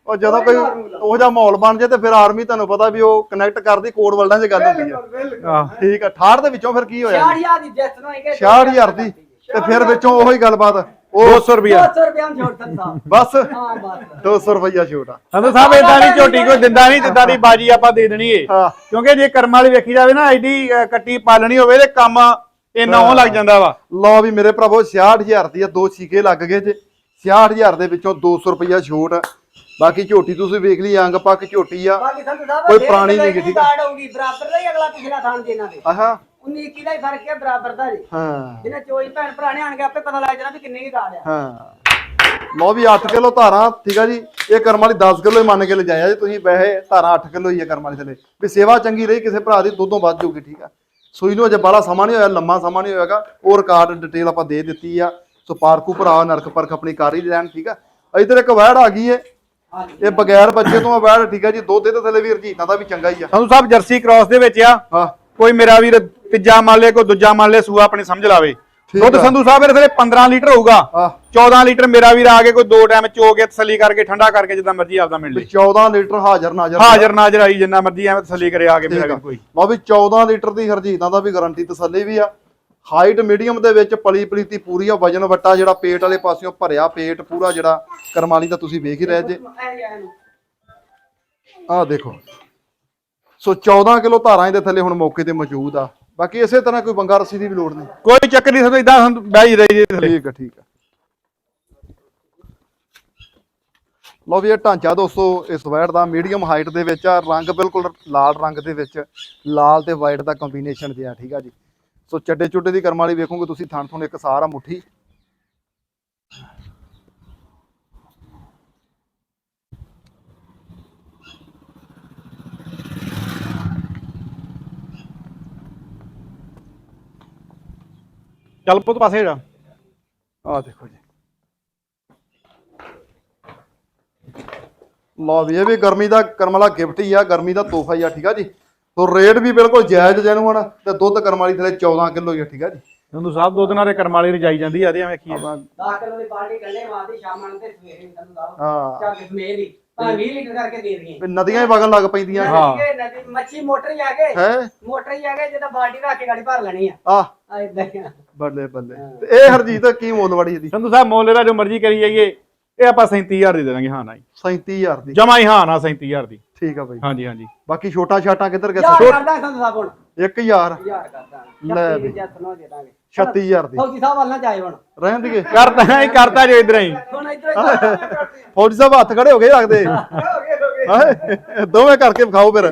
ਉਹ ਜਦੋਂ ਕੋਈ ਉਹ ਜਿਹਾ ਮਾਹੌਲ ਬਣ ਜੇ ਤੇ ਫਿਰ ਆਰਮੀ ਤੁਹਾਨੂੰ ਪਤਾ ਵੀ ਉਹ ਕਨੈਕਟ ਕਰਦੀ ਕੋਡ ਵਰਲਡਾਂ 'ਚ ਗੱਲ ਹੁੰਦੀ ਆ। ਠੀਕ ਆ 68 ਦੇ ਵਿੱਚੋਂ ਫਿਰ ਕੀ ਹੋਇਆ? 60000 ਦੀ ਜੈਸ ਨੂੰ ਹੈਗੇ 66000 ਦੀ। ਤੇ ਫਿਰ ਵਿੱਚੋਂ ਉਹੀ ਗੱਲਬਾਤ। 200 ਰੁਪਿਆ 200 ਰੁਪਏ ਹਮ ਛੋੜ ਸੰਤ ਸਾਹਿਬ ਬਸ। ਹਾਂ ਬਸ। 200 ਰੁਪਈਆ ਛੋਟ ਆ। ਸੰਧੂ ਸਾਹਿਬ ਇਦਾਂ ਦੀ ਝੋਟੀ ਕੋਈ ਦਿੰਦਾ ਨਹੀਂ ਜਿੱਦਾਂ ਦੀ ਬਾਜੀ ਆਪਾਂ ਦੇ ਦੇਣੀ ਏ। ਹਾਂ। ਕਿਉਂਕਿ ਜੇ ਕਰਮ ਵਾਲੀ ਵੇਖੀ ਜਾਵੇ ਨਾ ਐਡੀ ਅ, ਕੱਟੀ ਪਾਲਣੀ ਹੋਵੇ ਤੇ ਕੰਮ ਲੱਗ ਜਾਂਦਾ ਵਾ। ਲਓ ਵੀ ਮੇਰੇ ਭਰਾਵੋ 66000 ਦੀ ਆ ਦੋ ਛੀਕੇ ਲੱਗ ਗਏ ਜੇ। 66000 ਦੇ ਵਿੱਚੋਂ 200 ਰੁਪਈਆ ਛੋਟ ਬਾਕੀ ਝੋਟੀ ਤੁਸੀਂ ਵੇਖ ਲਈ ਅੰਗ ਪੱਕ ਝੋਟੀ ਆ। ਕੋਈ ਪੁਰਾਣੀ ਕਿਤੇ ਨਹੀਂ ਗੀ, ਠੀਕ ਆ। ਗਾਰਡ ਹੋਊਗੀ ਬਰਾਬਰ ਦਾ ਹੀ ਅਗਲਾ ਪਿਛਲਾ ਥਾਣ ਦੇ ਇਹਨਾਂ ਦੇ ਆਹਾ। 19 21 ਦਾ ਹੀ ਫ਼ਰਕ ਹੈ ਬਰਾਬਰ ਦਾ ਜੀ। ਹਾਂ। ਜਿਹਨੇ ਚੋਈ ਭੈਣ ਭਰਾ ਨੇ ਆਣ ਕੇ ਆਪੇ ਪਤਾ ਲੱਗ ਜਾਣਾ ਵੀ ਕਿੰਨੇ ਕੀ ਗਾਰਡ ਆ। ਹਾਂ। ਲਓ ਵੀ 8 ਕਿਲੋ ਧਾਰਾਂ ਠੀਕ ਆ ਜੀ। ਇਹ ਕਰਮ ਵਾਲੀ 10 ਕਿਲੋ ਹੀ ਮੰਨ ਕੇ ਲਿਜਾਇਆ ਜੀ ਤੁਸੀਂ। ਵੈਸੇ ਧਾਰਾਂ 8 ਕਿਲੋ ਹੀ ਆ ਕਰਮ ਵਾਲੀ ਥਲੇ। ਵੀ ਸੇਵਾ ਚੰਗੀ ਰਹੀ ਕਿਸੇ ਭਰਾ ਦੀ ਦੁੱਧੋਂ ਵੱਧ ਜਾਊਗੀ ਠੀਕ ਆ। ਸੂਈ ਨੂੰ ਅਜੇ ਬਾਲਾ ਸਮਾਂ ਨਹੀਂ ਹੋਇਆ ਲੰਮਾ ਸਮਾਂ ਨਹੀਂ ਹੋਇਆਗਾ। ਉਹ ਰਿਕਾਰਡ ਡਿਟੇਲ ਆਪਾਂ ਦੇ ਦਿੱਤੀ ਆ। ਸੋ ਪਾਰਕੂ ਭਰਾ ਨਰਕ ਪਰਖ ਆਪਣੀ ਕਰ ਹੀ ਲੈਣ ਠੀਕ ਆ। ਇਧਰ ਇੱਕ ਵੈੜ ਆ ਗਈ ਏ। ਇਹ ਬਗੈਰ ਬੱਚੇ ਤੋਂ ਆ ਵੈੜ ਠੀਕ ਆ ਜੀ। ਦੁੱਧ ਇਹਦੇ ਥਲੇ ਵੀਰ ਜੀ ਇਦਾਂ ਦਾ ਵੀ ਚੰਗਾ ਹੀ ਆ। ਸੰਧੂ ਸਾਹਿਬ ਜਰਸੀ ਕ੍ਰਾਸ ਦੇ ਵਿੱਚ ਆ। ਹਾਂ। ਕੋਈ ਮੇਰਾ ਵੀਰ ਤੀਜਾ ਮੰਨ ਲੇ ਕੋਈ ਦੂਜਾ ਮੰਨ ਲੇ ਸੂਆ ਆਪਣੀ ਸਮਝ ਲਾਵੇ। ਦੁੱਧ ਆ। ਸੰਧੂ ਸਾਹਿਬ ਇਹਦੇ ਥਲੇ 15 ਲੀਟਰ ਹੋਊਗਾ। ਆ 14 ਲੀਟਰ ਮੇਰਾ ਵੀਰ ਆ ਕੇ ਕੋਈ ਦੋ ਟਾਈਮ ਚੋ ਕੇ ਤਸੱਲੀ ਕਰਕੇ ਠੰਡਾ ਕਰਕੇ ਜਿੱਦਾਂ ਮਰਜ਼ੀ ਆਪਦਾ ਮਿਲ ਲੇ। 14 ਲੀਟਰ ਹਾਜ਼ਰ ਨਾਜ਼ਰ ਹਾਜ਼ਰ ਨਾਜ਼ਰ ਆਈ ਜਿੰਨਾ ਮਰਜ਼ੀ ਐਵੇਂ ਤਸੱਲੀ ਕਰੇ ਆ ਕੇ ਮੇਰਾ ਆ। ਕੋਈ। ਲਓ ਵੀ 14 ਲੀਟਰ ਦੀ ਹਰਜੀਤਾਂ ਦਾ ਵੀ ਗਾਰੰਟੀ ਤਸੱਲੀ ਵੀ ਆ। ਹਾਈਟ ਮੀਡੀਅਮ ਦੇ ਵਿੱਚ ਪਲੀ ਪਲੀਤੀ ਪੂਰੀ ਆ ਵਜਨ ਵੱਟਾ ਜਿਹੜਾ ਪੇਟ ਵਾਲੇ ਪਾਸਿਓਂ ਭਰਿਆ ਪੇਟ ਪੂਰਾ ਜਿਹੜਾ ਕਰਮਾਲੀ ਦਾ ਤੁਸੀਂ ਵੇਖ ਹੀ ਰਹੇ ਜੇ। ਆਹ ਦੇਖੋ। ਸੋ 14 ਕਿਲੋ ਧਾਰਾਂ ਇਹਦੇ ਥੱਲੇ ਹੁਣ ਮੌਕੇ ਤੇ ਮੌਜੂਦ ਆ। ਬਾਕੀ ਇਸੇ ਤਰ੍ਹਾਂ ਕੋਈ ਬੰਗਾ ਰੱਸੀ ਦੀ ਵੀ ਲੋੜ ਨਹੀਂ। ਕੋਈ ਚੱਕਰ ਨਹੀਂ ਸੰਧੂ ਇਦਾਂ ਬਹਿ ਰਹੀ ਜੀ ਥਲੇ। ਠੀਕ ਆ ਠੀਕ ਆ। ਲਓ ਵੀ ਇਹ ਢਾਂਚਾ ਦੋਸਤੋ ਇਸ ਵੈਟ ਦਾ ਮੀਡੀਅਮ ਹਾਈਟ ਦੇ ਵਿੱਚ ਆ ਰੰਗ ਬਿਲਕੁਲ ਲਾਲ ਰੰਗ ਦੇ ਵਿੱਚ ਲਾਲ ਤੇ ਵਾਈਟ ਦਾ ਕੰਬੀਨੇਸ਼ਨ ਜਿਹਾ ਠੀਕ ਆ ਜੀ। ਸੋ ਚੱਡੇ ਚੁੱਡੇ ਦੀ ਕਰਮ ਵਾਲੀ ਵੇਖੋਗੇ ਤੁਸੀਂ ਥਣ ਥਣ ਇੱਕ ਸਾਰ ਆ ਮੁੱਠੀ। ਚੱਲ ਪੁੱਤ ਪਾਸੇ ਜਾ। ਆਹ ਦੇਖੋ ਜੀ। ਲਓ ਵੀ ਇਹ ਵੀ ਗਰਮੀ ਦਾ ਕਰਮ ਵਾਲਾ ਗਿਫਟ ਹੀ ਆ ਗਰਮੀ ਦਾ ਤੋਹਫਾ ਹੀ ਆ ਠੀਕ ਆ ਜੀ? ਸੋ ਰੇਟ ਵੀ ਬਿਲਕੁਲ ਜਾਇਜ਼ ਜੈਨੂਅਨ ਤੇ ਦੁੱਧ ਕਰਮ ਵਾਲੀ ਥਲੇ 14 ਕਿਲੋ ਹੀ ਆ ਠੀਕ ਆ ਜੀ? ਸੰਧੂ ਸਾਹਿਬ ਦੁੱਧ ਨਾਲ ਦੇ ਕਰਮ ਵਾਲੀ ਰਜਾਈ ਜਾਂਦੀ ਆ ਇਹਦੇ ਵੇਖੀਏ। 10 ਕਿਲੋ ਦੀ ਬਾਲਟੀ ਕੱਲੇ ਮਾਰਦੀ ਸ਼ਾਮਾਂ ਨੂੰ ਤੇ ਸਵੇਰੇ ਸੰਤ ਸਾਹਿਬ ਹਾਂ। ਚੱਲ ਸਮੇਰ ਹੀ 20 ਲੀਟਰ ਕਰਕੇ ਦੇ ਦਈਏ। ਵੀ ਨਦੀਆਂ ਹੀ ਵਗਣ ਲੱਗ ਪੈਂਦੀਆਂ। ਹਾਂ। ਨਦੀ ਮੱਛੀ ਮੋਟਰ ਹੀ ਆ ਗਏ। ਹੈ? ਮੋਟਰ ਹੀ ਆ ਗਏ ਜਿਹਦਾ ਬਾਲਟੀ ਰੱਖ ਕੇ ਗਾੜੀ ਭਰ ਲੈਣੀ ਆ। ਆ ਆ ਇਦਾਂ ਹੀ ਆ। ਬੱਲੇ ਬੱਲੇ। ਤੇ ਇਹ ਹਰਜੀਤ ਕੀ ਮੁੱਲ ਵੜੀ ਇਹਦੀ? ਸੰਧੂ ਸਾਹਿਬ ਮੁੱਲ ਦਾ ਜੋ ਮਰਜ਼ੀ ਕਰੀ ਜਾਈਏ ਇਹ ਆਪਾਂ 37000 ਦੇ ਦੇਵਾਂਗੇ ਹਾਂ ਨਾ ਜੀ 37000 ਦੀ। ਜਮਾ ਹੀ ਹਾਂ ਨਾ 37000 ਦੀ। ਠੀਕ ਆ ਬਾਈ। ਹਾਂਜੀ ਹਾਂਜੀ। ਬਾਕੀ ਛੋਟਾ ਛਾਟਾ ਕਿੱਧਰ ਗਿਆ ਯਾਰ ਕਰਦਾ ਸੰਤ ਸਾਹਿਬ ਹੁਣ। 1000 ਹਜ਼ਾਰ। ਕਰਦਾ। ਲੈ ਵੀ। ਜੱਤ ਨੋ ਦੇ ਦਾਂਗੇ। 36000 ਦੀ। ਫੌਜੀ ਸਾਹਿਬ ਵੱਲ ਨਾ ਜਾਏ ਹੁਣ। ਰਹਿਣ ਦੀਏ ਕਰਤਾ ਹੀ ਕਰਤਾ ਜੋ ਇਧਰ ਹੀ ਹੁਣ ਇਧਰ ਫੌਜੀ ਸਾਹਿਬ ਹੱਥ ਖੜੇ ਹੋ ਗਏ ਲੱਗਦੇ। ਹਾਏ, ਦੋਵੇਂ ਕਰਕੇ ਵਿਖਾਓ ਫਿਰ।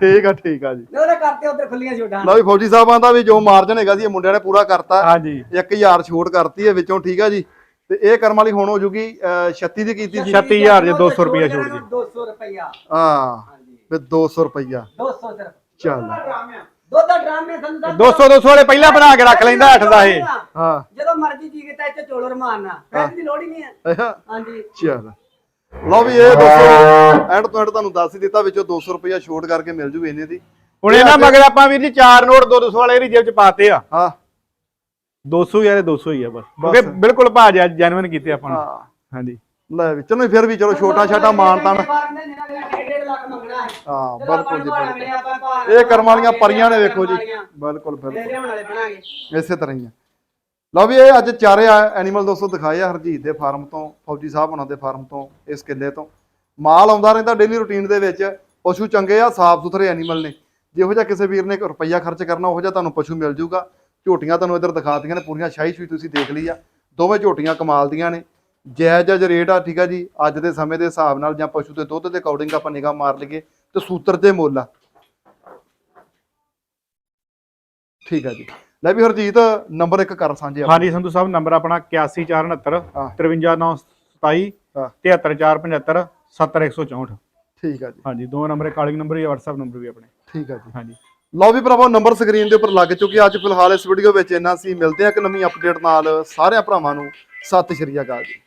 ਠੀਕ ਆ ਠੀਕ ਆ ਜੀ। ਉਹਨੇ ਕਰਤੇ ਉਧਰ ਖੁੱਲੀਆਂ ਛੋਟਾਂ ਲਓ ਵੀ ਫੌਜੀ ਸਾਹਿਬਾਂ ਦਾ ਵੀ ਜੋ ਮਾਰਜਨ ਹੈਗਾ ਸੀ ਇਹ ਮੁੰਡਿਆਂ ਨੇ ਪੂਰਾ ਕਰਤਾ। ਹਾਂਜੀ। 1000 ਛੋਟ ਕਰਤੀ ਹੈ ਵਿੱਚੋਂ ਠੀਕ ਆ ਜੀ। ਤੇ ਇਹ ਕਰਮ ਵਾਲੀ ਹੁਣ ਹੋ ਜੂਗੀ 36 ਦੀ ਕੀਤੀ ਸੀ 36000 ਜੇ 200 ਰੁਪਇਆ ਛੋੜ ਕੇ 200 ਰੁਪਇਆ ਹਾਂ। ਵੀ 200 ਰੁਪਈਆ। 200 ਸਿਰਫ। ਚੱਲ। ਦੁੱਧ ਦਾ ਡਰਾਮੇ ਸਾਨੂੰ ਤਾਂ 200 200 ਵਾਲੇ ਪਹਿਲਾਂ ਬਣਾ ਕੇ ਰੱਖ ਲੈਂਦਾ ਅੱਠ ਦਾ ਇਹ। ਹਾਂ ਜਦੋਂ ਮਰਜ਼ੀ ਜੀ ਕੀਤਾ ਇੱਥੇ ਚੋਲਰ ਮਾਰਨਾ ਪੈਸੇ ਦੀ ਲੋੜ ਹੀ ਨਹੀਂ ਹੈ। ਅੱਛਾ, ਹਾਂਜੀ। ਚੱਲ। ਲਓ ਵੀ ਇਹ ਦੋਸਤੋ ਐਂਡ ਤੋਂ ਐਂਡ ਤੁਹਾਨੂੰ ਦੱਸ ਹੀ ਦਿੱਤਾ ਵਿੱਚੋਂ 200 ਰੁਪਈਆ ਛੋਟ ਕਰਕੇ ਮਿਲ ਜੂ ਇਹਨੇ ਦੀ। ਹੁਣ ਇਹਨਾਂ ਮਗਰ ਆਪਾਂ ਵੀਰ ਜੀ ਚਾਰ ਨੋਟ 200 ਵਾਲੇ ਇਹਦੀ ਜੇਬ ਚ ਪਾਤੇ ਆ। ਹਾਂ। 200 ਯਾਰ 200 ਹੀ ਆ ਬਸ। ਕਿਉਂਕਿ ਬਿਲਕੁਲ ਭਾਜ ਜੈਨੂਇਨ ਕੀਤੇ ਆਪਾਂ ਹਾਂ। ਹਾਂਜੀ। ਲੈ ਵੀ ਚਲੋ ਫਿਰ ਵੀ ਚਲੋ ਛੋਟਾ ਛਾਟਾ ਮਾਨ ਤਾਨ ਲੱਖ ਮੰਗਣਾ ਹੈ। ਬਿਲਕੁਲ ਜੀ ਬਿਲਕੁਲ। ਇਹ ਕਰਮ ਵਾਲੀਆਂ ਪਰੀਆਂ ਨੇ ਵੇਖੋ ਜੀ। ਬਿਲਕੁਲ। ਬਿਲਕੁਲ। ਇਸੇ ਤਰ੍ਹਾਂ ਹੀ ਆ। ਲਓ ਵੀ ਇਹ ਅੱਜ ਚਾਰੇ ਐਨੀਮਲ ਦੋਸਤੋ ਦਿਖਾਏ ਆ ਹਰਜੀਤ ਦੇ ਫਾਰਮ ਤੋਂ ਫੌਜੀ ਸਾਹਿਬ ਉਹਨਾਂ ਦੇ ਫਾਰਮ ਤੋਂ ਇਸ ਕਿੱਲੇ ਤੋਂ। ਮਾਲ ਆਉਂਦਾ ਰਹਿੰਦਾ ਡੇਲੀ ਰੁਟੀਨ ਦੇ ਵਿੱਚ। ਪਸ਼ੂ ਚੰਗੇ ਆ ਸਾਫ਼ ਸੁਥਰੇ ਐਨੀਮਲ ਨੇ ਜਿਹੋ ਜਿਹਾ ਕਿਸੇ ਵੀਰ ਨੇ ਰੁਪਈਆ ਖਰਚ ਕਰਨਾ ਉਹੋ ਜਿਹਾ ਤੁਹਾਨੂੰ ਪਸ਼ੂ ਮਿਲ ਜੂਗਾ ਝੋਟੀਆਂ ਤੁਹਾਨੂੰ ਇੱਧਰ ਦਿਖਾਤੀਆਂ ਨੇ ਪੂਰੀਆਂ ਸ਼ਾਹੀ ਸ਼ੂਈ ਤੁਸੀਂ ਦੇਖ ਲਈ ਆ। ਦੋਵੇਂ ਝੋਟੀਆਂ ਕਮਾਲ ਦੀਆਂ ਨੇ। ਜਾਇਜ਼ ਜਾਇਜ਼ ਰੇਟ ਆ ਠੀਕ ਆ ਜੀ। ਅੱਜ ਦੇ ਸਮੇਂ ਦੇ ਹਿਸਾਬ ਨਾਲ ਜਾਂ ਪਸ਼ੂ ਦੇ ਦੁੱਧ ਦੇ ਅਕੋਰਡਿੰਗ ਆਪਾਂ ਨਿਗਾਹ ਮਾਰ ਲਈਏ ਤੇ ਸੂਤਰ ਦੇ ਮੁੱਲ ਆ। ਠੀਕ ਆ ਜੀ। ਲੈ ਵੀ ਹਰਜੀਤ ਨੰਬਰ ਇੱਕ ਕਰ ਸਾਂਝੇ ਆਪਾਂ। ਹਾਂਜੀ ਸੰਧੂ ਸਾਹਿਬ ਨੰਬਰ ਆਪਣਾ 81469 ਹਾਂ। 53927 ਹਾਂ। 73475 70164 ਠੀਕ ਆ ਜੀ। ਹਾਂਜੀ ਦੋ ਨੰਬਰ ਕਾਲਿੰਗ ਨੰਬਰ ਹੀ WhatsApp ਨੰਬਰ ਵੀ ਆਪਣੇ। ਠੀਕ ਆ ਜੀ। ਹਾਂਜੀ। ਲਓ ਵੀ ਭਰਾਵੋ ਨੰਬਰ ਸਕਰੀਨ ਦੇ ਉੱਪਰ ਲੱਗ ਚੁੱਕੇ ਅੱਜ ਫਿਲਹਾਲ ਇਸ ਵੀਡੀਓ ਵਿੱਚ ਇੰਨਾ ਸੀ। ਮਿਲਦੇ ਆ ਇੱਕ ਨਵੀਂ ਅਪਡੇਟ ਨਾਲ। ਸਾਰਿਆਂ ਭਰਾਵਾਂ ਨੂੰ ਸਤਿ ਸ਼੍ਰੀ ਅਕਾਲ ਜੀ।